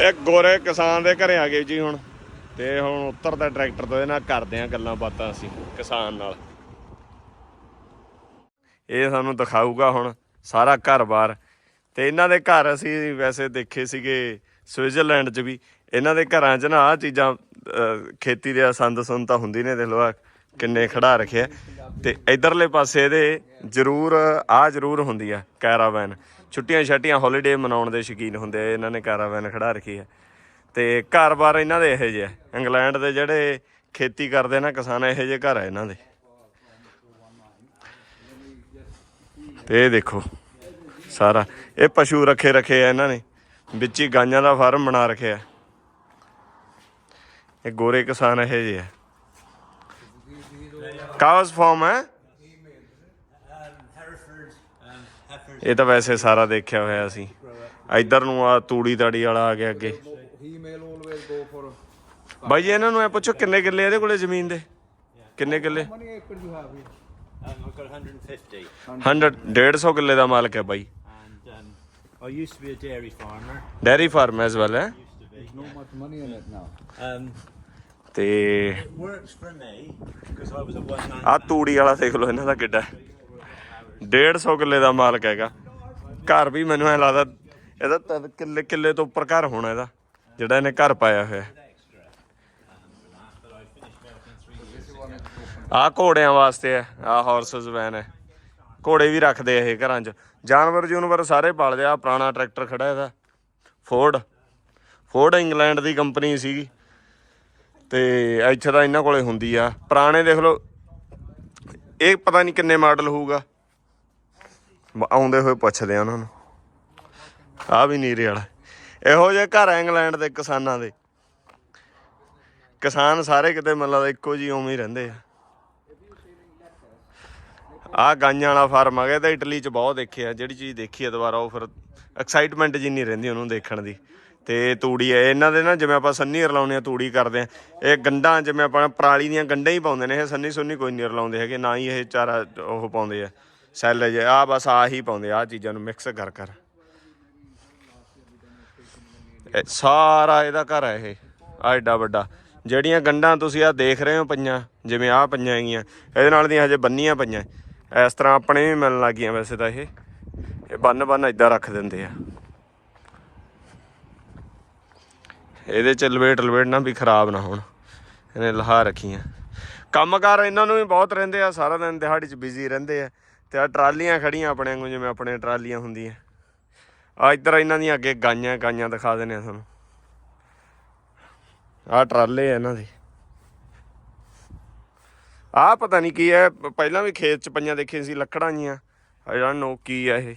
ਇਹ ਗੋਰੇ ਕਿਸਾਨ ਦੇ ਘਰੇ ਆ ਗਏ ਜੀ ਹੁਣ। ਤੇ ਹੁਣ ਉਤਰਦਾ ਟਰੈਕਟਰ ਤੋਂ ਇਹ ਨਾਲ ਕਰਦੇ ਆ ਗੱਲਾਂ ਬਾਤਾਂ ਅਸੀਂ, ਕਿਸਾਨ ਨਾਲ। ਇਹ ਸਾਨੂੰ ਦਿਖਾਊਗਾ ਹੁਣ ਸਾਰਾ ਘਰ-ਬਾਰ। ਤੇ ਇਹਨਾਂ ਦੇ ਘਰ ਅਸੀਂ ਵੈਸੇ ਦੇਖੇ ਸੀਗੇ ਸਵਿਟਜ਼ਰਲੈਂਡ 'ਚ ਵੀ। ਇਹਨਾਂ ਦੇ ਘਰਾਂ 'ਚ ਨਾ ਆ ਚੀਜ਼ਾਂ ਖੇਤੀ ਦੇ ਸੰਦ ਸੁੰਦ ਤਾਂ ਹੁੰਦੀ ਨੇ, ਦੇਖ ਲਓ ਆਹ ਕਿੰਨੇ ਖੜਾ ਰੱਖਿਆ। ਤੇ ਇਧਰਲੇ ਪਾਸੇ ਇਹਦੇ ਜ਼ਰੂਰ ਆ ਜ਼ਰੂਰ ਹੁੰਦੀ ਆ, ਕੈਰਾਵੈਨ। ਛੁੱਟੀਆਂ ਛੱਟੀਆਂ ਹੌਲੀਡੇ ਮਨਾਉਣ ਦੇ ਸ਼ੌਕੀਨ ਹੁੰਦੇ ਆ, ਇਹਨਾਂ ਨੇ ਕਾਰਾਵੈਨ ਖੜਾ ਰੱਖੀ ਹੈ ਤੇ ਘਰ-ਬਾਰ ਇਹਨਾਂ ਦੇ ਇਹੋ ਜਿਹੇ ਆ। ਇੰਗਲੈਂਡ ਦੇ ਜਿਹੜੇ ਖੇਤੀ ਕਰਦੇ ਨਾ, ਕਿਸਾਨ ਇਹੋ ਜਿਹੇ ਘਰ ਆ ਇਹਨਾਂ ਦੇ। ਤੇ ਇਹ ਦੇਖੋ ਸਾਰਾ, ਇਹ ਪਸ਼ੂ ਰੱਖੇ ਰੱਖੇ ਆ ਇਹਨਾਂ ਨੇ। ਵਿੱਚ ਹੀ ਗਾਈਆਂ ਦਾ ਫਾਰਮ ਬਣਾ ਰੱਖਿਆ। ਇਹ ਗੋਰੇ ਕਿਸਾਨ ਇਹੋ ਜਿਹੇ ਆ। ਕਾਗਜ਼ ਫਾਰਮ ਹੈ? ਇਹ ਤਾਂ ਵੈਸੇ ਸਾਰਾ ਦੇਖਿਆ ਹੋਇਆ ਸੀ ਇੱਧਰ ਨੂੰ ਆ ਤੂੜੀ ਤਾੜੀ ਵਾਲਾ ਆ ਗਿਆ ਅੱਗੇ ਬਾਈ ਜੀ ਇਹਨਾਂ ਨੂੰ ਐ ਪੁੱਛੋ ਕਿੰਨੇ ਕਿੱਲੇ ਇਹਦੇ ਕੋਲੇ ਜ਼ਮੀਨ ਦੇ ਕਿੰਨੇ ਕਿੱਲੇ? Um, 150, 100 150 ਕਿੱਲੇ ਦਾ ਮਾਲਕ ਹੈ ਬਾਈ and um, I used to be a dairy farmer. Dairy farm as well ਹੈ Used to be. There's no much money in it now. Um, ਤੇ it works for me because I was a one man. ਆ ਤੂੜੀ ਵਾਲਾ ਦੇਖ ਲਓ ਇਹਨਾਂ ਦਾ ਕਿੱਡਾ 150 ਕਿੱਲੇ ਦਾ ਮਾਲਕ ਹੈਗਾ। ਘਰ ਵੀ ਮੈਨੂੰ ਐ ਲੱਗਦਾ, ਇਹਦਾ ਤਿੰਨ ਕਿੱਲੇ ਕਿੱਲੇ ਤੋਂ ਉੱਪਰ ਘਰ ਹੋਣਾ ਇਹਦਾ, ਜਿਹੜਾ ਇਹਨੇ ਘਰ ਪਾਇਆ ਹੋਇਆ। ਆ ਘੋੜਿਆਂ ਵਾਸਤੇ ਹੈ ਆ ਹਾਰਸਸ ਵੈਨ ਹੈ। ਘੋੜੇ ਵੀ ਰੱਖਦੇ ਆ ਇਹ ਘਰਾਂ 'ਚ। ਜਾਨਵਰ ਜੂਨਵਰ ਸਾਰੇ ਪਾਲਦੇ ਆ, ਆਹ ਪੁਰਾਣਾ ਟਰੈਕਟਰ ਖੜਾ ਇਹਦਾ। ਫੋਰਡ ਫੋਰਡ ਇੰਗਲੈਂਡ ਦੀ ਕੰਪਨੀ ਸੀਗੀ। ਤੇ ਇੱਥੇ ਤਾਂ ਇਹਨਾਂ ਕੋਲੇ ਹੁੰਦੀ ਆ। ਪੁਰਾਣੇ ਦੇਖ ਲਓ, ਇਹ ਪਤਾ ਨਹੀਂ ਕਿੰਨੇ ਮਾਡਲ ਹੋਊਗਾ। ਆਉਂਦੇ ਹੋਏ ਪੁੱਛਦੇ ਆ ਉਹਨਾਂ ਨੂੰ। ਆ ਵੀ ਨੀਰੇ ਵਾਲਾ। ਇਹੋ ਜਿਹੇ ਘਰ ਆ ਇੰਗਲੈਂਡ ਦੇ ਕਿਸਾਨਾਂ ਦੇ। ਕਿਸਾਨ ਸਾਰੇ ਕਿਤੇ ਮਤਲਬ ਇੱਕੋ ਜਿਹੀ ਉਵੇਂ ਹੀ ਰਹਿੰਦੇ ਆ। ਆ ਗਾਈਆਂ ਵਾਲਾ ਫਾਰਮ ਆ ਗਿਆ ਤਾਂ ਇਟਲੀ ਚ ਬਹੁਤ ਦੇਖਿਆ ਜਿਹੜੀ ਚੀਜ਼ ਦੇਖੀ ਆ ਦੁਬਾਰਾ, ਉਹ ਫਿਰ ਐਕਸਾਈਟਮੈਂਟ ਜਿੰਨੀ ਰਹਿੰਦੀ ਉਹਨੂੰ ਦੇਖਣ ਦੀ। ਤੇ ਤੂੜੀ ਐ ਇਹਨਾਂ ਦੇ ਨਾ ਜਿਵੇਂ ਆਪਾਂ ਸੰਨੀ ਰਲਾਉਂਦੇ ਆ, ਤੂੜੀ ਕਰਦੇ ਆ। ਇਹ ਗੰਢਾਂ ਜਿਵੇਂ ਆਪਾਂ ਪਰਾਲੀ ਦੀਆਂ ਗੰਢਾਂ ਹੀ ਪਾਉਂਦੇ ਨੇ, ਇਹ ਸੰਨੀ ਸੁੰਨੀ ਕੋਈ ਨਹੀਂ ਰਲਾਉਂਦੇ ਹੈਗੇ, ਨਾ ਹੀ ਇਹ ਚਾਰਾ ਉਹ ਪਾਉਂਦੇ ਆ। ਸੈੱਲ ਜੇ ਆ ਬਸ ਆਹੀ ਪਾਉਂਦੇ ਆ ਆਹ ਚੀਜ਼ਾਂ ਨੂੰ ਮਿਕਸ ਕਰ ਕਰ। ਸਾਰਾ ਇਹਦਾ ਘਰ ਹੈ ਇਹ ਆ ਐਡਾ ਵੱਡਾ। ਜਿਹੜੀਆਂ ਗੰਢਾਂ ਤੁਸੀਂ ਆ ਦੇਖ ਰਹੇ ਹੋ ਪਈਆਂ, ਜਿਵੇਂ ਆ ਪਈਆਂ ਹੈਗੀਆਂ, ਇਹਦੇ ਨਾਲ ਦੀਆਂ ਹਜੇ ਬੰਨੀਆਂ ਪਈਆਂ। ਇਸ ਤਰ੍ਹਾਂ ਆਪਣੇ ਵੀ ਮਿਲਣ ਲੱਗੀਆਂ ਵੈਸੇ ਤਾਂ ਇਹ। ਇਹ ਬੰਨ ਬੰਨ ਇਦਾਂ ਰੱਖ ਦਿੰਦੇ ਆ। ਇਹਦੇ ਚ ਲਵੇਟ ਲਵੇਟ ਨਾ ਵੀ ਖਰਾਬ ਨਾ ਹੋਣ। ਇਹਨੇ ਲਹਾ ਰੱਖੀਆਂ। ਕੰਮਕਾਰ ਇਹਨਾਂ ਨੂੰ ਵੀ ਬਹੁਤ ਰਹਿੰਦੇ ਆ, ਸਾਰਾ ਦਿਨ ਦਿਹਾੜੀ ਚ ਬਿਜ਼ੀ ਰਹਿੰਦੇ ਆ। ਤੇ ਆ ਟਰਾਲੀਆਂ ਖੜੀਆਂ ਆਪਣੇ ਵਾਂਗੂ ਜਿਵੇਂ ਆਪਣੇ ਟਰਾਲੀਆਂ ਹੁੰਦੀਆਂ। ਆ ਇੱਧਰ ਇਹਨਾਂ ਦੀਆਂ ਅੱਗੇ ਗਾਈਆਂ ਗਾਈਆਂ ਦਿਖਾ ਦਿੰਦੇ ਆ ਤੁਹਾਨੂੰ। ਆ ਟਰਾਲੇ ਆ ਇਹਨਾਂ ਦੇ। ਆ ਪਤਾ ਨਹੀਂ ਕੀ ਹੈ ਪਹਿਲਾਂ ਵੀ ਖੇਤ ਚ ਪਈਆਂ ਦੇਖੀਆਂ ਸੀ, ਲੱਕੜਾਂ ਜੀਆਂ। ਆਈ ਡੋਨਟ ਨੋ ਕੀ ਆ ਇਹ।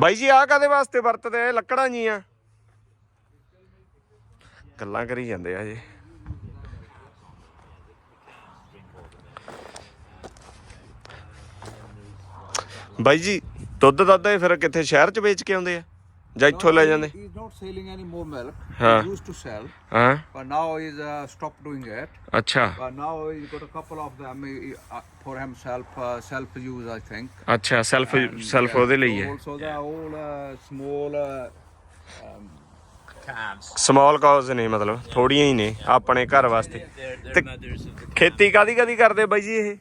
ਬਾਈ ਜੀ ਆ ਕਾਦੇ ਵਾਸਤੇ ਵਰਤਦੇ ਆ? ਲੱਕੜਾਂ ਜੀਆਂ। ਗੱਲਾਂ ਕਰੀ ਜਾਂਦੇ ਆ ਜੀ ਬਾਈ ਜੀ ਦੁੱਧ ਦੱਧ ਇਹ ਫਿਰ ਕਿੱਥੇ ਸ਼ਹਿਰ ਚ ਵੇਚ ਕੇ ਆਉਂਦੇ ਆ ਜਾਂ ਇੱਥੋਂ ਲੈ ਜਾਂਦੇ He's not selling any more milk. Huh. He used to sell, ਹਾਂ but now he's uh, stopped doing it. ਅੱਛਾ But now he's got a couple of them he- uh, for himself, uh, self use, I think. ਅੱਛਾ self self ਉਹਦੇ ਲਈ ਹੈ Also, they're all uh, small. Uh, um, Calves. Small cows ਨੇ ਮਤਲਬ ਥੋੜੀਆਂ ਹੀ ਨੇ ਆਪਣੇ ਘਰ ਵਾਸਤੇ ਤੇ ਖੇਤੀ ਕਾਦੀ ਕਾਦੀ ਕਰਦੇ ਬਾਈ ਜੀ ਇਹ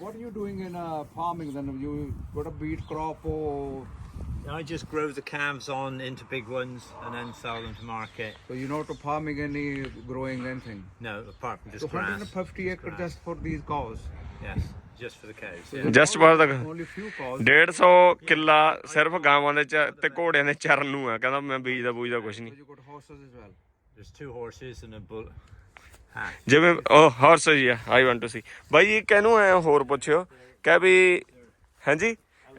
what are you doing in uh, farming then? You got a beet crop or I just grow the calves on into big ones and then sell them to market. so you're not farming any growing anything? No, apart from just So grass. 150 acres just for these cows. Yes, just for the cows. Yeah. Just ਬਾਰ ਦਾ Only few cows. 150 ਕਿੱਲਾ ਸਿਰਫ ਗਾਵਾਂ ਦੇ ਚ ਤੇ ਘੋੜਿਆਂ ਦੇ ਚਰਨ ਨੂੰ ਆ ਕਹਿੰਦਾ ਮੈਂ ਬੀਜ ਦਾ ਬੂਜ ਦਾ ਕੁਝ ਨਹੀਂ So you got horses as well. There's two horses and a bull. Hack. ਜਿਵੇਂ ਉਹ ਹਾਰਸ ਜੀ ਆ ਆਈ ਵਾਂਟ ਟੂ ਸੀ ਬਾਈ ਜੀ ਕਿਹਨੂੰ ਐ ਹੋਰ ਪੁੱਛਿਓ ਕਹਿ ਵੀ ਹਾਂਜੀ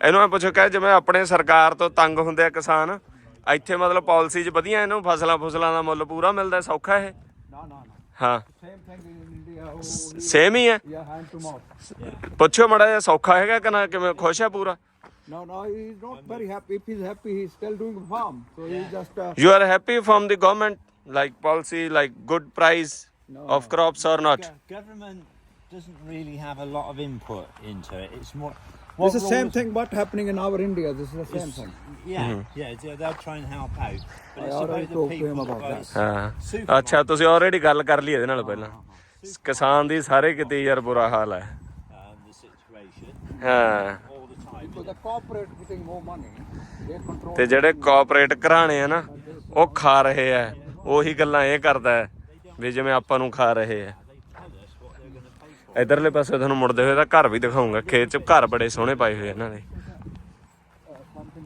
ਇਹਨੂੰ ਐ ਪੁੱਛੋ ਕਹਿ ਜਿਵੇਂ ਆਪਣੇ ਸਰਕਾਰ ਤੋਂ ਤੰਗ ਹੁੰਦੇ ਆ ਕਿਸਾਨ ਇੱਥੇ ਮਤਲਬ ਪਾਲਿਸੀ 'ਚ ਵਧੀਆ ਇਹਨੂੰ ਫਸਲਾਂ ਫੁਸਲਾਂ ਦਾ ਮੁੱਲ ਪੂਰਾ ਮਿਲਦਾ ਸੌਖਾ ਇਹ No, no, no. ਹਾਂ Same thing ਸੇਮ ਹੀ ਹੈ yeah, hand to mouth. ਪੁੱਛੋ ਮੜਾ ਜਿਹਾ ਸੌਖਾ ਹੈਗਾ ਕਿ ਨਾ ਕਿਵੇਂ ਖੁਸ਼ ਹੈ ਪੂਰਾ No, no, he's not very happy. If he's happy, he's still doing the farm. So he's just. Uh, you are happy from the government like policy like good price No. of crops or not Go- government doesn't really have a lot of input into it. It's more. It's what the same rules- thing what happening in our India. This is the same It's- thing. Yeah, yeah, they- they'll try and help out. But I it's already about the talked to him people about that that. buy ਹਾਂ supermarkets. ਅੱਛਾ ਤੁਸੀਂ already ਗੱਲ ਕਰ ਲਈ ਇਹਦੇ ਨਾਲ ਪਹਿਲਾਂ ਕਿਸਾਨ ਦੀ ਸਾਰੇ ਕਿਤੇ ਯਾਰ ਬੁਰਾ ਹਾਲ ਹੈ um, ਹਾਂ. ਤੇ ਜਿਹੜੇ ਕਾਰਪੋਰੇਟ ਘਰਾਣੇ ਆ ਨਾ ਉਹ ਖਾ ਰਹੇ ਆ ਉਹੀ ਗੱਲਾਂ ਇਹ ਕਰਦਾ ਹੈ ਵੀ ਜਿਵੇਂ ਆਪਾਂ ਨੂੰ ਖਾ ਰਹੇ ਆ ਇਧਰਲੇ ਪਾਸੇ ਤੁਹਾਨੂੰ ਮੁੜਦੇ ਹੋਏ ਤਾਂ ਘਰ ਵੀ ਦਿਖਾਉਂਗਾ ਖੇਤ ਚ ਘਰ ਬੜੇ ਸੋਹਣੇ ਪਾਏ ਹੋਏ ਇਹਨਾਂ ਦੇ uh, something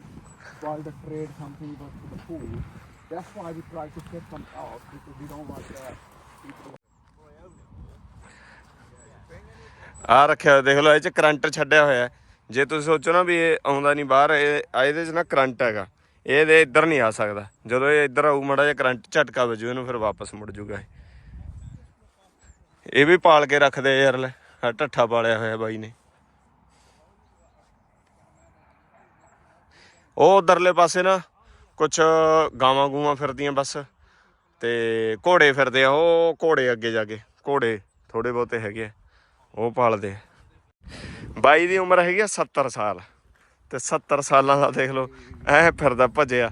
while the trade something but for the food. That's why we try to get them out because we don't want uh, people. ਆ ਰੱਖਿਆ ਹੋਇਆ, ਦੇਖ ਲਓ, ਇਹ ਚ ਕਰੰਟ ਛੱਡਿਆ ਹੋਇਆ ਜੇ ਤੁਸੀਂ ਸੋਚੋ ਨਾ ਵੀ ਇਹ ਆਉਂਦਾ ਨਹੀਂ ਬਾਹਰ, ਇਹ ਇਹਦੇ ਚ ਨਾ ਕਰੰਟ ਹੈਗਾ। ਇਹਦੇ ਇੱਧਰ ਨਹੀਂ ਆ ਸਕਦਾ। ਜਦੋਂ ਇਹ ਇੱਧਰ ਆਊ, ਮੜਾ ਜਿਹਾ ਕਰੰਟ ਝਟਕਾ ਵੱਜੂ, ਇਹਨੂੰ ਫਿਰ ਵਾਪਸ ਮੁੜ ਜੂਗਾ ਇਹ। ਇਹ ਵੀ ਪਾਲ ਕੇ ਰੱਖਦੇ ਆ ਯਾਰ ਲੈ, ਆਹ ਢੱਠਾ ਪਾਲਿਆ ਹੋਇਆ ਬਾਈ ਨੇ। ਉਹ ਉਧਰਲੇ ਪਾਸੇ ਨਾ ਕੁਛ ਗਾਵਾਂ ਗੂਵਾਂ ਫਿਰਦੀਆਂ ਬਸ, ਤੇ ਘੋੜੇ ਫਿਰਦੇ ਆ, ਉਹ ਘੋੜੇ ਅੱਗੇ ਜਾ ਕੇ, ਘੋੜੇ ਥੋੜੇ ਬਹੁਤੇ ਹੈਗੇ ਆ। ਉਹ ਪਾਲਦੇ। ਬਾਈ ਦੀ ਉਮਰ ਹੈਗੀ 70 ਸਾਲ ਤੇ 70 ਸਾਲਾਂ ਦਾ ਦੇਖ ਲਓ ਐ ਫਿਰਦਾ ਭੱਜਿਆ।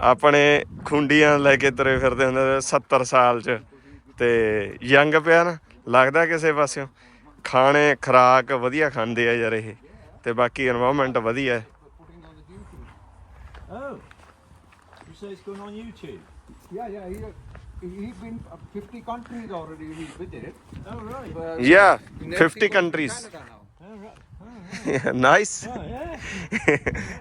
ਆਪਣੇ ਖੁੰਡੀਆਂ ਲੈ ਕੇ ਤੁਰੇ ਫਿਰਦੇ ਹੁੰਦੇ 70 ਸਾਲ ਚ। ਤੇ ਯੰਗ ਪਿਆ ਨਾ ਲੱਗਦਾ ਕਿਸੇ ਪਾਸਿਓਂ। ਖਾਣੇ ਖਰਾਕ ਵਧੀਆ ਖਾਂਦੇ ਆ ਯਾਰ ਇਹ ਤੇ ਬਾਕੀ এনवायरमेंट ਵਧੀਆ। ਹੈ Oh, you say it's going on YouTube? Yeah, yeah. He, he's been uh, 50 countries already. He's visited. Oh right. But Yeah, next 50 he goes to countries. Canada now. Oh. Nice Oh yeah.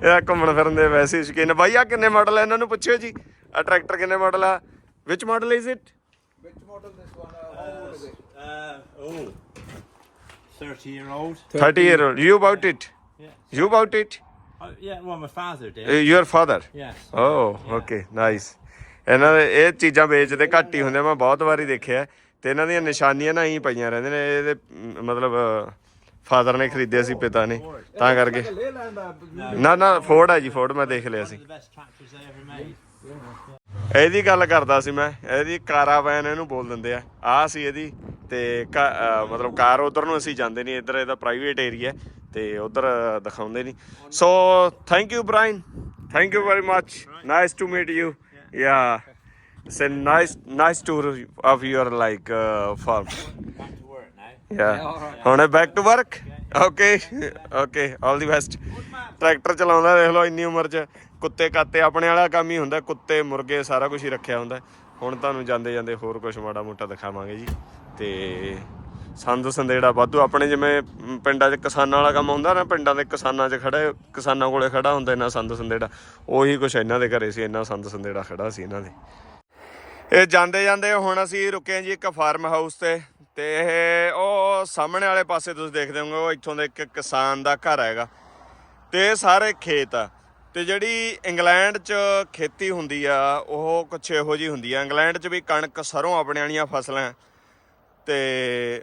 ਇਹ ਘੁੰਮਣ ਫਿਰਨ ਦੇ ਵੈਸੇ ਹੀ ਸ਼ੌਕੀਨ ਆ। ਬਾਈ ਆ ਕਿੰਨੇ model ਆ ਇਹਨਾਂ ਨੂੰ ਪੁੱਛਿਓ ਜੀ ਆ ਟਰੈਕਟਰ ਕਿੰਨੇ ਮਾਡਲ ਆ which model is it Which model this one? Uh, how old is it? Uh, oh. 30 year old. 30 year old you bought it Yeah. you bought it Oh, yeah, well, my father did. Uh, your father Yes. oh okay nice ਇਹਨਾਂ ਦੇ ਇਹ ਚੀਜ਼ਾਂ ਵੇਚਦੇ ਘੱਟ ਹੀ ਹੁੰਦੇ ਮੈਂ ਬਹੁਤ ਵਾਰੀ ਦੇਖਿਆ ਤੇ ਇਹਨਾਂ ਦੀਆਂ ਨਿਸ਼ਾਨੀਆਂ ਨਾ ਹੀ ਪਈਆਂ ਰਹਿੰਦੇ ਨੇ, ਇਹਦੇ ਮਤਲਬ ਫਾਦਰ ਨੇ ਖਰੀਦਿਆ ਸੀ, ਪਿਤਾ ਨੇ। ਤਾਂ ਕਰਕੇ। ਨਾ ਨਾ ਫੋਰਡ ਹੈ ਜੀ ਫੋਰਡ ਮੈਂ ਦੇਖ ਲਿਆ ਸੀ। ਇਹਦੀ ਗੱਲ ਕਰਦਾ ਸੀ ਮੈਂ, ਇਹਦੀ ਕਾਰਾਵੈਨ ਇਹਨੂੰ ਬੋਲ ਦਿੰਦੇ ਆ। ਆ ਸੀ ਇਹਦੀ, ਤੇ ਕਾ- ਮਤਲਬ ਕਾਰ ਉਧਰ ਨੂੰ ਅਸੀਂ ਜਾਂਦੇ ਨਹੀਂ, ਇੱਧਰ ਇਹਦਾ ਪ੍ਰਾਈਵੇਟ ਏਰੀਆ ਤੇ ਉਧਰ ਦਿਖਾਉਂਦੇ ਨਹੀਂ। So thank you Brian thank you very much nice to meet you yeah say nice nice tour of your like farm Back to work now. Yeah ਹੁਣ back to work okay okay all the best tractor ਚਲਾਉਂਦਾ ਦੇਖ ਲਓ ਇੰਨੀ ਉਮਰ 'ਚ ਕੁੱਤੇ ਕਾਤੇ ਆਪਣੇ ਵਾਲਾ ਕੰਮ ਹੀ ਹੁੰਦਾ ਕੁੱਤੇ ਮੁਰਗੇ ਸਾਰਾ ਕੁਝ ਹੀ ਰੱਖਿਆ ਹੁੰਦਾ। ਹੁਣ ਤੁਹਾਨੂੰ ਜਾਂਦੇ ਜਾਂਦੇ ਹੋਰ ਕੁਝ ਮਾੜਾ ਮੋਟਾ ਦਿਖਾਵਾਂਗੇ ਜੀ। ਤੇ ਸੰਦ ਸੰਦੇੜਾ ਵਾਧੂ, ਆਪਣੇ ਜਿਵੇਂ ਪਿੰਡਾਂ 'ਚ ਕਿਸਾਨਾਂ ਵਾਲਾ ਕੰਮ ਹੁੰਦਾ ਨਾ, ਪਿੰਡਾਂ ਦੇ ਕਿਸਾਨਾਂ 'ਚ ਖੜੇ, ਕਿਸਾਨਾਂ ਕੋਲੇ ਖੜਾ ਹੁੰਦਾ ਇਹਨਾਂ ਸੰਦ ਸੰਦੇੜਾ ਉਹੀ ਕੁਛ ਇਹਨਾਂ ਦੇ ਘਰੇ ਸੀ ਇਹਨਾਂ ਸੰਦ ਸੰਦੇੜਾ ਖੜਾ ਸੀ ਇਹਨਾਂ ਦੇ ਇਹ ਜਾਂਦੇ ਜਾਂਦੇ ਹੁਣ ਅਸੀਂ ਰੁਕੇ ਜੀ ਇੱਕ ਫਾਰਮ ਹਾਊਸ ਤੇ ਤੇ ਇਹ ਉਹ ਸਾਹਮਣੇ ਵਾਲੇ ਪਾਸੇ ਤੁਸੀਂ ਦੇਖਦੇ ਹੋਗੇ ਉਹ ਇੱਥੋਂ ਦੇ ਇੱਕ ਕਿਸਾਨ ਦਾ ਘਰ ਹੈਗਾ ਤੇ ਸਾਰੇ ਖੇਤ ਆ, ਤੇ ਜਿਹੜੀ ਇੰਗਲੈਂਡ 'ਚ ਖੇਤੀ ਹੁੰਦੀ ਆ, ਉਹ ਕੁਛ ਇਹੋ ਜੀ ਹੁੰਦੀ ਆ ਇੰਗਲੈਂਡ 'ਚ ਵੀ ਕਣਕ ਸਰੋਂ ਆਪਣੇ ਵਾਲੀਆਂ ਫਸਲਾਂ ਹੈ। ਤੇ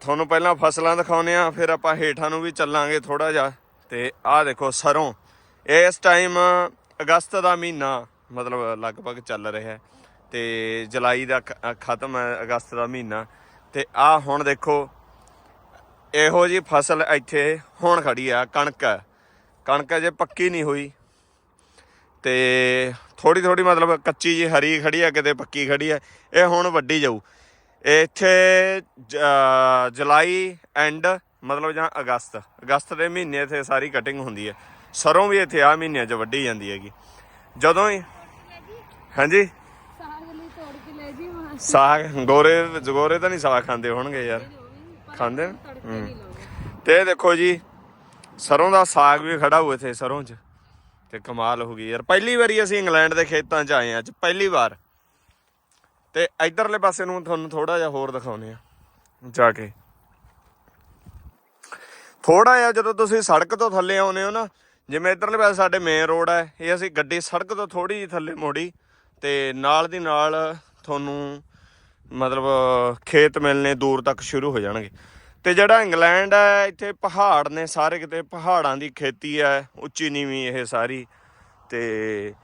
ਤੁਹਾਨੂੰ ਪਹਿਲਾਂ ਫਸਲਾਂ ਦਿਖਾਉਨੇ ਆ ਫਿਰ ਆਪਾਂ ਹੇਠਾਂ ਨੂੰ ਵੀ ਚੱਲਾਂਗੇ ਥੋੜਾ ਜਿਹਾ। ਤੇ ਆਹ ਦੇਖੋ ਸਰੋਂ। ਇਸ ਟਾਈਮ ਅਗਸਤ ਦਾ ਮਹੀਨਾ ਮਤਲਬ ਲਗਭਗ ਚੱਲ ਰਿਹਾ ਹੈ ਤੇ ਜੁਲਾਈ ਦਾ ਖ- ਖਤਮ ਹੈ ਅਗਸਤ ਦਾ ਮਹੀਨਾ। ਤੇ ਆਹ ਹੁਣ ਦੇਖੋ, ਇਹੋ ਜੀ ਫਸਲ ਇੱਥੇ ਹੁਣ ਖੜੀ ਆ, ਕਣਕ। ਕਣਕ ਜੇ ਪੱਕੀ ਨਹੀਂ ਹੋਈ। ਤੇ ਥੋੜੀ ਥੋੜੀ ਮਤਲਬ ਕੱਚੀ ਜੀ ਹਰੀ ਖੜੀ ਆ, ਕਿਤੇ ਪੱਕੀ ਖੜੀ ਆ। ਇਹ ਹੁਣ ਵੱਡੀ ਜਾਊ। ਇੱਥੇ ਜ- ਜੁਲਾਈ ਐਂਡ ਮਤਲਬ ਜਾਂ ਅਗਸਤ। ਅਗਸਤ ਦੇ ਮਹੀਨੇ ਇੱਥੇ ਸਾਰੀ ਕਟਿੰਗ ਹੁੰਦੀ ਹੈ। ਸਰੋਂ ਵੀ ਇੱਥੇ ਆ ਮਹੀਨਿਆਂ 'ਚ ਵੱਢੀ ਜਾਂਦੀ ਹੈਗੀ। ਜਦੋਂ ਹੀ ਹਾਂਜੀ? ਸਾਗ ਲਈ ਗੋਰੇ, ਜਗੋਰੇ ਤਾਂ ਨਹੀਂ ਸਾਗ ਖਾਂਦੇ ਹੋਣਗੇ ਯਾਰ। ਖਾਂਦੇ ਨੇ? ਤੜਕੇ ਤੇ ਦੇਖੋ ਜੀ, ਸਰੋਂ ਦਾ ਸਾਗ ਵੀ ਖੜਾ ਹੋਇਆ ਇੱਥੇ ਸਰੋਂ 'ਚ। ਤੇ ਕਮਾਲ ਹੋ ਗਈ ਯਾਰ। ਪਹਿਲੀ ਵਾਰੀ ਅਸੀਂ ਇੰਗਲੈਂਡ ਦੇ ਖੇਤਾਂ 'ਚ ਆਏ ਆ ਅੱਜ, ਪਹਿਲੀ ਵਾਰ। ਤੇ ਇਧਰਲੇ ਪਾਸੇ ਨੂੰ ਤੁਹਾਨੂੰ ਥੋੜਾ ਜਿਹਾ ਹੋਰ ਦਿਖਾਉਨੇ ਆ ਜਾ ਕੇ। ਥੋੜਾ ਜਿਹਾ ਜਦੋਂ ਤੁਸੀਂ ਸੜਕ ਤੋਂ ਥੱਲੇ ਆਉਨੇ ਹੋ ਨਾ, ਜਿਵੇਂ ਇਧਰਲੇ ਪਾਸੇ ਸਾਡੇ ਮੇਨ ਰੋਡ ਹੈ ਇਹ ਅਸੀਂ ਗੱਡੀ ਸੜਕ ਤੋਂ ਥੋੜੀ ਜਿਹੀ ਥੱਲੇ ਮੋੜੀ ਤੇ ਨਾਲ ਦੀ ਨਾਲ ਤੁਹਾਨੂੰ ਮਤਲਬ ਖੇਤ ਮਿਲਨੇ ਦੂਰ ਤੱਕ ਸ਼ੁਰੂ ਹੋ ਜਾਣਗੇ। ਤੇ ਜਿਹੜਾ ਇੰਗਲੈਂਡ ਹੈ ਇੱਥੇ ਪਹਾੜ ਨੇ ਸਾਰੇ ਕਿਤੇ, ਪਹਾੜਾਂ ਦੀ ਖੇਤੀ ਹੈ ਉੱਚੀ ਨੀਵੀਂ ਇਹ ਸਾਰੀ ਤੇ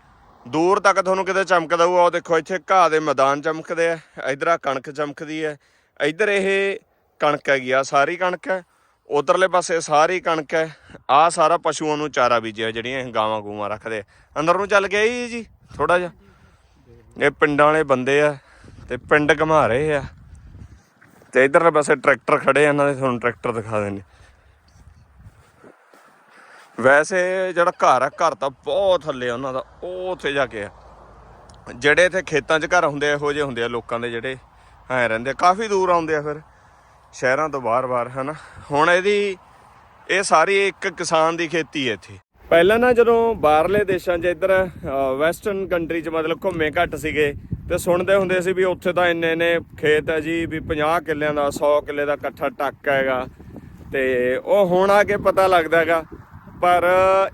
ਦੂਰ ਤੱਕ ਤੁਹਾਨੂੰ ਕਿਤੇ ਚਮਕਦਾ ਹੋਊ ਉਹ ਦੇਖੋ ਇੱਥੇ ਘਾਹ ਦੇ ਮੈਦਾਨ ਚਮਕਦੇ ਆ, ਇਧਰ ਆ ਕਣਕ ਚਮਕਦੀ ਹੈ ਇਧਰ ਇਹ ਕਣਕ ਹੈਗੀ ਆ, ਸਾਰੀ ਕਣਕ ਹੈ ਉਧਰਲੇ ਪਾਸੇ ਸਾਰੀ ਕਣਕ ਹੈ ਆ ਸਾਰਾ ਪਸ਼ੂਆਂ ਨੂੰ ਚਾਰਾ ਬੀਜਿਆ, ਜਿਹੜੀਆਂ ਇਹ ਗਾਵਾਂ ਗੂਵਾਂ ਰੱਖਦੇ ਆ। ਅੰਦਰ ਨੂੰ ਚੱਲ ਗਿਆ ਜੀ ਜੀ ਥੋੜਾ ਜਿਹਾ। ਇਹ ਪਿੰਡਾਂ ਵਾਲੇ ਬੰਦੇ ਆ, ਤੇ ਪਿੰਡ ਘਮਾ ਰਹੇ ਆ। ਤੇ ਇਧਰਲੇ ਪਾਸੇ ਟਰੈਕਟਰ ਖੜੇ ਆ, ਇਹਨਾਂ ਦੇ ਤੁਹਾਨੂੰ ਟਰੈਕਟਰ ਦਿਖਾ ਦਿੰਦੇ ਵੈਸੇ ਜਿਹੜਾ ਘਰ ਆ, ਘਰ ਤਾਂ ਬਹੁਤ ਥੱਲੇ ਆ ਉਹਨਾਂ ਦਾ, ਉਹ ਉੱਥੇ ਜਾ ਕੇ ਆ। ਜਿਹੜੇ ਇੱਥੇ ਖੇਤਾਂ 'ਚ ਘਰ ਹੁੰਦੇ ਆ, ਇਹੋ ਜਿਹੇ ਹੁੰਦੇ ਆ ਲੋਕਾਂ ਦੇ ਜਿਹੜੇ ਐ ਰਹਿੰਦੇ ਕਾਫੀ ਦੂਰ ਆਉਂਦੇ ਆ ਫਿਰ, ਸ਼ਹਿਰਾਂ ਤੋਂ ਬਾਹਰ-ਬਾਹਰ ਹਨਾ। ਹੁਣ ਇਹਦੀ, ਇਹ ਸਾਰੀ ਇੱਕ ਕਿਸਾਨ ਦੀ ਖੇਤੀ ਹੈ ਇੱਥੇ। ਪਹਿਲਾਂ ਨਾ ਜਦੋਂ ਬਾਹਰਲੇ ਦੇਸ਼ਾਂ 'ਚ ਇੱਧਰ ਵੈਸਟਰਨ ਕੰਟਰੀ 'ਚ ਮਤਲਬ ਘੁੰਮੇ ਘੱਟ ਸੀਗੇ, ਤੇ ਸੁਣਦੇ ਹੁੰਦੇ ਸੀ ਵੀ ਉੱਥੇ ਤਾਂ ਇੰਨੇ ਨੇ ਖੇਤ ਹੈ ਜੀ, ਵੀ 50 ਕਿੱਲਿਆਂ ਦਾ 100 ਕਿੱਲੇ ਦਾ ਇਕੱਠਾ ਟੱਕ ਹੈਗਾ। ਤੇ ਉਹ ਹੁਣ ਆ ਕੇ ਪਤਾ ਲੱਗਦਾ ਹੈਗਾ ਪਰ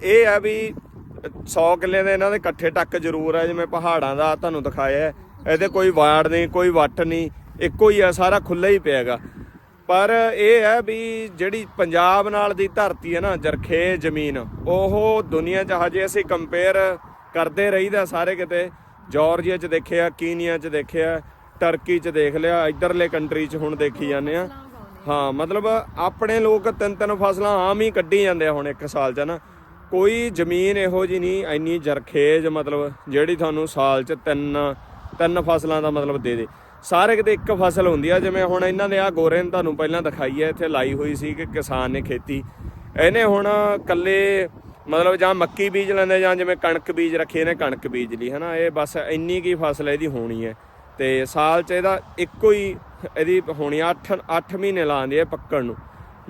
ਇਹ ਆ ਵੀ 100 ਕਿੱਲੇ ਦੇ ਇਹਨਾਂ ਦੇ ਇਕੱਠੇ ਟੱਕ ਜ਼ਰੂਰ ਹੈ ਜਿਵੇਂ ਪਹਾੜਾਂ ਦਾ ਤੁਹਾਨੂੰ ਦਿਖਾਇਆ ਇਹਦੇ ਕੋਈ ਵਾੜ ਨਹੀਂ, ਕੋਈ ਵੱਟ ਨਹੀਂ, ਇੱਕੋ ਹੀ ਆ, ਸਾਰਾ ਖੁੱਲਾ ਹੀ ਪਿਆਗਾ। ਪਰ ਇਹ ਹੈ ਵੀ ਜਿਹੜੀ ਪੰਜਾਬ ਨਾਲ ਦੀ ਧਰਤੀ ਹੈ ਨਾ, ਜਰਖੇ ਜ਼ਮੀਨ, ਉਹ ਦੁਨੀਆ 'ਚ ਹਜੇ ਅਸੀਂ ਕੰਪੇਅਰ ਕਰਦੇ ਰਹੀਦਾ ਸਾਰੇ ਕਿਤੇ। ਜਾਰਜੀਆ 'ਚ ਦੇਖਿਆ ਕੀਨੀਆ 'ਚ ਦੇਖਿਆ ਟਰਕੀ 'ਚ ਦੇਖ ਲਿਆ, ਇਧਰਲੇ ਕੰਟਰੀ 'ਚ ਹੁਣ ਦੇਖੀ ਜਾਂਦੇ ਆ। ਹਾਂ, ਮਤਲਬ ਆਪਣੇ ਲੋਕ ਤਿੰਨ ਤਿੰਨ ਫਸਲਾਂ ਆਮ ਹੀ ਕੱਢੀ ਜਾਂਦੇ ਆ ਹੁਣ ਇੱਕ ਸਾਲ 'ਚ ਨਾ? ਕੋਈ ਜ਼ਮੀਨ ਇਹੋ ਜੀ ਨਹੀਂ, ਇੰਨੀ ਜਰਖੇਜ ਮਤਲਬ ਜਿਹੜੀ ਤੁਹਾਨੂੰ ਸਾਲ 'ਚ ਤਿੰਨ ਤਿੰਨ ਫਸਲਾਂ ਦਾ ਮਤਲਬ ਦੇ ਦੇ। ਸਾਰੇ ਕਿਤੇ ਇੱਕ ਫਸਲ ਹੁੰਦੀ ਆ, ਜਿਵੇਂ ਹੁਣ ਇਹਨਾਂ ਦੇ ਆ ਗੋਰੇ ਨੇ ਤੁਹਾਨੂੰ ਪਹਿਲਾਂ ਦਿਖਾਈ ਹੈ ਇੱਥੇ ਲਾਈ ਹੋਈ ਸੀ ਕਿ ਕਿਸਾਨ ਨੇ ਖੇਤੀ। ਇਹਨੇ ਹੁਣ ਕੱਲੇ ਮਤਲਬ ਜਾਂ ਮੱਕੀ ਬੀਜ ਲੈਂਦੇ ਜਾਂ ਜਿਵੇਂ ਕਣਕ ਬੀਜ ਰੱਖੇ ਨੇ ਕਣਕ ਬੀਜ ਲਈ ਹਨਾ ਇਹ ਬਸ ਇੰਨੀ ਕੀ ਫਸਲ ਇਹਦੀ ਹੋਣੀ ਹੈ। ਤੇ ਸਾਲ 'ਚ ਇਹਦਾ ਇੱਕੋ ਹੀ ਇਹਦੀ ਹੋਣੀ 8 8 ਮਹੀਨੇ ਲਾਉਂਦੇ ਆ ਪੱਕਣ ਨੂੰ।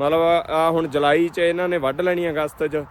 ਮਤਲਬ ਆ ਹੁਣ ਜੁਲਾਈ 'ਚ ਇਹਨਾਂ ਨੇ ਵੱਢ ਲੈਣੀ ਅਗਸਤ 'ਚ,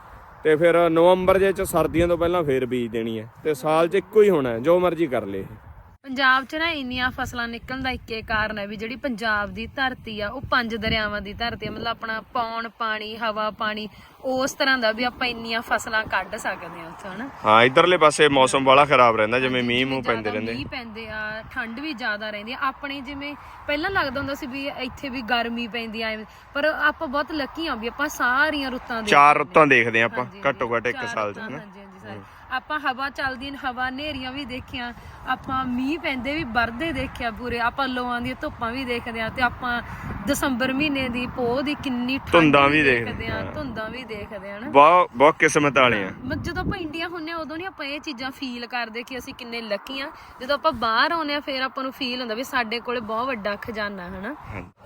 ਤੇ ਫਿਰ ਨਵੰਬਰ ਜੇ 'ਚ ਸਰਦੀਆਂ ਤੋਂ ਪਹਿਲਾਂ ਫੇਰ ਬੀਜ ਦੇਣੀ ਹੈ। ਤੇ ਸਾਲ 'ਚ ਇੱਕੋ ਹੀ ਹੋਣਾ ਜੋ ਮਰਜ਼ੀ ਕਰ ਲੇ ਇਹ। ਪੰਜਾਬ 'ਚ ਨਾ ਇੰਨੀਆਂ ਫਸਲਾਂ ਨਿਕਲਣ ਦਾ ਇੱਕੇ ਕਾਰਨ ਹੈ ਵੀ ਜਿਹੜੀ ਪੰਜਾਬ ਦੀ ਧਰਤੀ ਆ ਉਹ ਪੰਜ ਦਰਿਆਵਾਂ ਦੀ ਧਰਤੀ ਆ ਮਤਲਬ ਆਪਣਾ ਪੌਣ ਪਾਣੀ ਹਵਾ ਪਾਣੀ ਉਸ ਤਰ੍ਹਾਂ ਦਾ ਵੀ ਆਪਾਂ ਇੰਨੀਆਂ ਫਸਲਾਂ ਕੱਢ ਸਕਦੇ ਆ ਉੱਥੇ ਹਨਾ? ਹਾਂ ਇਧਰਲੇ ਪਾਸੇ ਮੌਸਮ ਬੜਾ ਖਰਾਬ ਰਹਿੰਦਾ ਜਿਵੇਂ ਮੀਂਹ ਮੂੰਹ ਪੈਂਦੇ ਰਹਿੰਦੇ। ਮੀਂਹ ਪੈਂਦੇ ਆ ਠੰਡ ਵੀ ਜ਼ਿਆਦਾ ਰਹਿੰਦੀ ਆ ਆਪਣੇ ਜਿਵੇਂ ਪਹਿਲਾਂ ਲੱਗਦਾ ਹੁੰਦਾ ਸੀ ਵੀ ਇੱਥੇ ਵੀ ਗਰਮੀ ਪੈਂਦੀ ਆ ਪਰ ਆਪਾਂ ਬਹੁਤ ਲੱਕੀ ਆ ਵੀ ਆਪਾਂ ਸਾਰੀਆਂ ਰੁੱਤਾਂ ਦੇ ਚਾਰ ਰੁੱਤਾਂ ਦੇਖਦੇ ਆ ਆਪਾਂ ਘੱਟੋ ਘੱਟ ਇੱਕ ਸਾਲ 'ਚ ਹਨਾ? ਹਾਂਜੀ ਹਾਂਜੀ ਸਾਰੇ। ਆਪਾਂ ਹਵਾ ਚੱਲਦੀ ਨੇ ਹਵਾ ਨੇਰੀਆਂ ਵੀ ਦੇਖੀਆਂ ਆਪਾਂ ਮੀਂਹ ਪੈਂਦੇ ਵੀ ਵਰਦੇ ਦੇਖਿਆ ਪੂਰੇ ਆਪਾਂ ਲੋਆਂ ਦੀਆਂ ਧੁੱਪਾਂ ਵੀ ਦੇਖਦੇ ਆ ਤੇ ਆਪਾਂ ਦਸੰਬਰ ਮਹੀਨੇ ਦੀ ਪੋਹ ਦੀ ਕਿੰਨੀ ਠੰਡ ਧੁੰਦਾਂ ਵੀ ਦੇਖਦੇ ਆ। ਧੁੰਦਾਂ ਵੀ ਦੇਖਦੇ ਆ ਨਾ ਬਹੁਤ ਬਹੁਤ ਕਿਸਮਤ ਵਾਲੇ ਆ। ਜਦੋਂ ਆਪਾਂ ਇੰਡੀਆ ਹੁੰਨੇ ਆ ਉਦੋਂ ਨਹੀਂ ਆਪਾਂ ਇਹ ਚੀਜ਼ਾਂ ਫੀਲ ਕਰਦੇ ਕਿ ਅਸੀਂ ਕਿੰਨੇ ਲੱਕੀ ਆ। ਜਦੋਂ ਆਪਾਂ ਬਾਹਰ ਆਉਂਦੇ ਆ ਫਿਰ ਆਪਾਂ ਨੂੰ ਫੀਲ ਹੁੰਦਾ ਵੀ ਸਾਡੇ ਕੋਲੇ ਬਹੁਤ ਵੱਡਾ ਖਜ਼ਾਨਾ ਹਨਾ?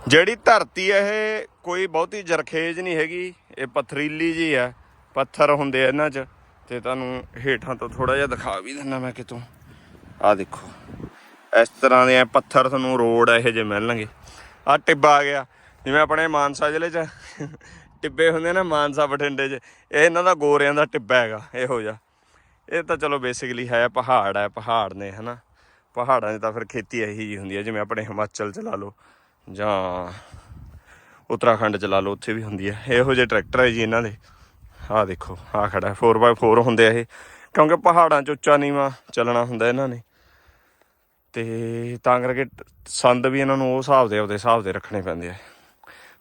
ਜਿਹੜੀ ਧਰਤੀ ਹੈ ਇਹ ਕੋਈ ਬਹੁਤੀ ਜਰਖੇਜ ਨਹੀਂ ਹੈਗੀ ਇਹ ਪਥਰੀਲੀ ਜੀ ਹੈ ਪੱਥਰ ਹੁੰਦੇ ਆ ਇਹਨਾਂ 'ਚ। ਤੇ ਤੁਹਾਨੂੰ ਹੇਠਾਂ ਤੋਂ ਥੋੜਾ ਜਿਹਾ ਦਿਖਾ ਵੀ ਦਿੰਦਾ ਮੈਂ ਕਿਤੋਂ। ਆ ਦੇਖੋ। ਇਸ ਤਰ੍ਹਾਂ ਦੇ ਪੱਥਰ ਤੁਹਾਨੂੰ ਰੋਡ ਇਹੋ ਜਿਹੇ ਮਿਲਣਗੇ। ਆ ਟਿੱਬਾ ਆ ਗਿਆ। ਜਿਵੇਂ ਆਪਣੇ ਮਾਨਸਾ ਜ਼ਿਲ੍ਹੇ 'ਚ ਟਿੱਬੇ ਹੁੰਦੇ ਨਾ ਮਾਨਸਾ ਬਠਿੰਡੇ 'ਚ। ਇਹ ਇਹਨਾਂ ਦਾ ਗੋਰਿਆਂ ਦਾ ਟਿੱਬਾ ਹੈਗਾ, ਇਹੋ ਜਿਹਾ। ਇਹ ਤਾਂ ਚਲੋ ਬੇਸਿਕਲੀ ਹੈ, ਪਹਾੜ ਹੈ, ਪਹਾੜ ਨੇ, ਹਨਾ। ਪਹਾੜਾਂ 'ਚ ਤਾਂ ਫਿਰ ਖੇਤੀ ਇਹੀ ਜੀ ਹੁੰਦੀ ਹੈ ਜਿਵੇਂ ਆਪਣੇ ਹਿਮਾਚਲ 'ਚ ਲਾ ਲਓ, ਜਾਂ ਉੱਤਰਾਖੰਡ 'ਚ ਲਾ ਲਓ, ਉੱਥੇ ਵੀ ਹੁੰਦੀ ਹੈ ਇਹੋ ਜਿਹੇ ਟਰੈਕਟਰ ਹੈ ਜੀ ਇਹਨਾਂ ਦੇ। ਆਹ ਦੇਖੋ, ਆਹ ਖੜਾ 4x4 ਹੁੰਦੇ ਆ ਇਹ। ਕਿਉਂਕਿ ਪਹਾੜਾਂ 'ਚ ਉੱਚਾ ਨੀਵਾਂ ਚੱਲਣਾ ਹੁੰਦਾ ਇਹਨਾਂ ਨੇ। ਤੇ ਤਾਂ ਕਰਕੇ ਟ- ਸੰਦ ਵੀ ਇਹਨਾਂ ਨੂੰ ਉਹ ਹਿਸਾਬ ਦੇ, ਆਪਦੇ ਹਿਸਾਬ ਦੇ ਰੱਖਣੇ ਪੈਂਦੇ ਆ।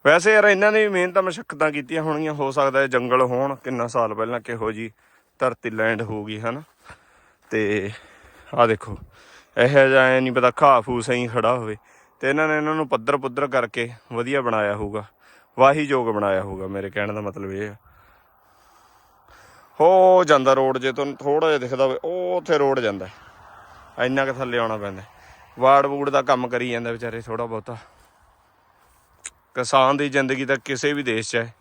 ਵੈਸੇ ਯਾਰ ਇਹਨਾਂ ਨੇ ਵੀ ਮਿਹਨਤਾਂ ਮਸ਼ੱਕਤਾਂ ਕੀਤੀਆਂ ਹੋਣਗੀਆਂ। ਹੋ ਸਕਦਾ ਇਹ ਜੰਗਲ ਹੋਣ ਕਿੰਨਾ ਸਾਲ ਪਹਿਲਾਂ ਕਿਹੋ ਜੀ ਧਰਤੀ ਲੈਂਡ ਹੋਊਗੀ, ਹਨਾ? ਤੇ ਆਹ ਦੇਖੋ, ਇਹੋ ਜਿਹਾ ਐ ਨਹੀਂ ਪਤਾ ਘਾਹ ਫੂਸ ਐਂ ਖੜਾ ਹੋਵੇ। ਤੇ ਇਹਨਾਂ ਨੇ ਇਹਨਾਂ ਨੂੰ ਪੱਧਰ ਪੁੱਧਰ ਕਰਕੇ ਵਧੀਆ ਬਣਾਇਆ ਹੋਊਗਾ। ਵਾਹੀ ਯੋਗ ਬਣਾਇਆ ਹੋਊਗਾ, ਮੇਰੇ ਕਹਿਣ ਦਾ ਮਤਲਬ ਇਹ ਆ। ਹੋ ਜਾਂਦਾ ਰੋਡ ਜੇ ਤੁਹਾਨੂੰ ਥੋੜਾ ਜਿਹਾ ਦਿਖਦਾ ਹੋਵੇ, ਉਹ ਉੱਥੇ ਰੋਡ ਜਾਂਦਾ। ਇੰਨਾ ਕਿ ਥੱਲੇ ਆਉਣਾ ਪੈਂਦਾ। ਹੈ। ਵਾੜ ਵੂੜ ਦਾ ਕੰਮ ਕਰੀ ਜਾਂਦਾ ਵਿਚਾਰੇ ਥੋੜਾ ਬਹੁਤਾ। ਕਿਸਾਨ ਦੀ ਜ਼ਿੰਦਗੀ ਤਾਂ ਕਿਸੇ ਵੀ ਦੇਸ਼ 'ਚ ਹੈ,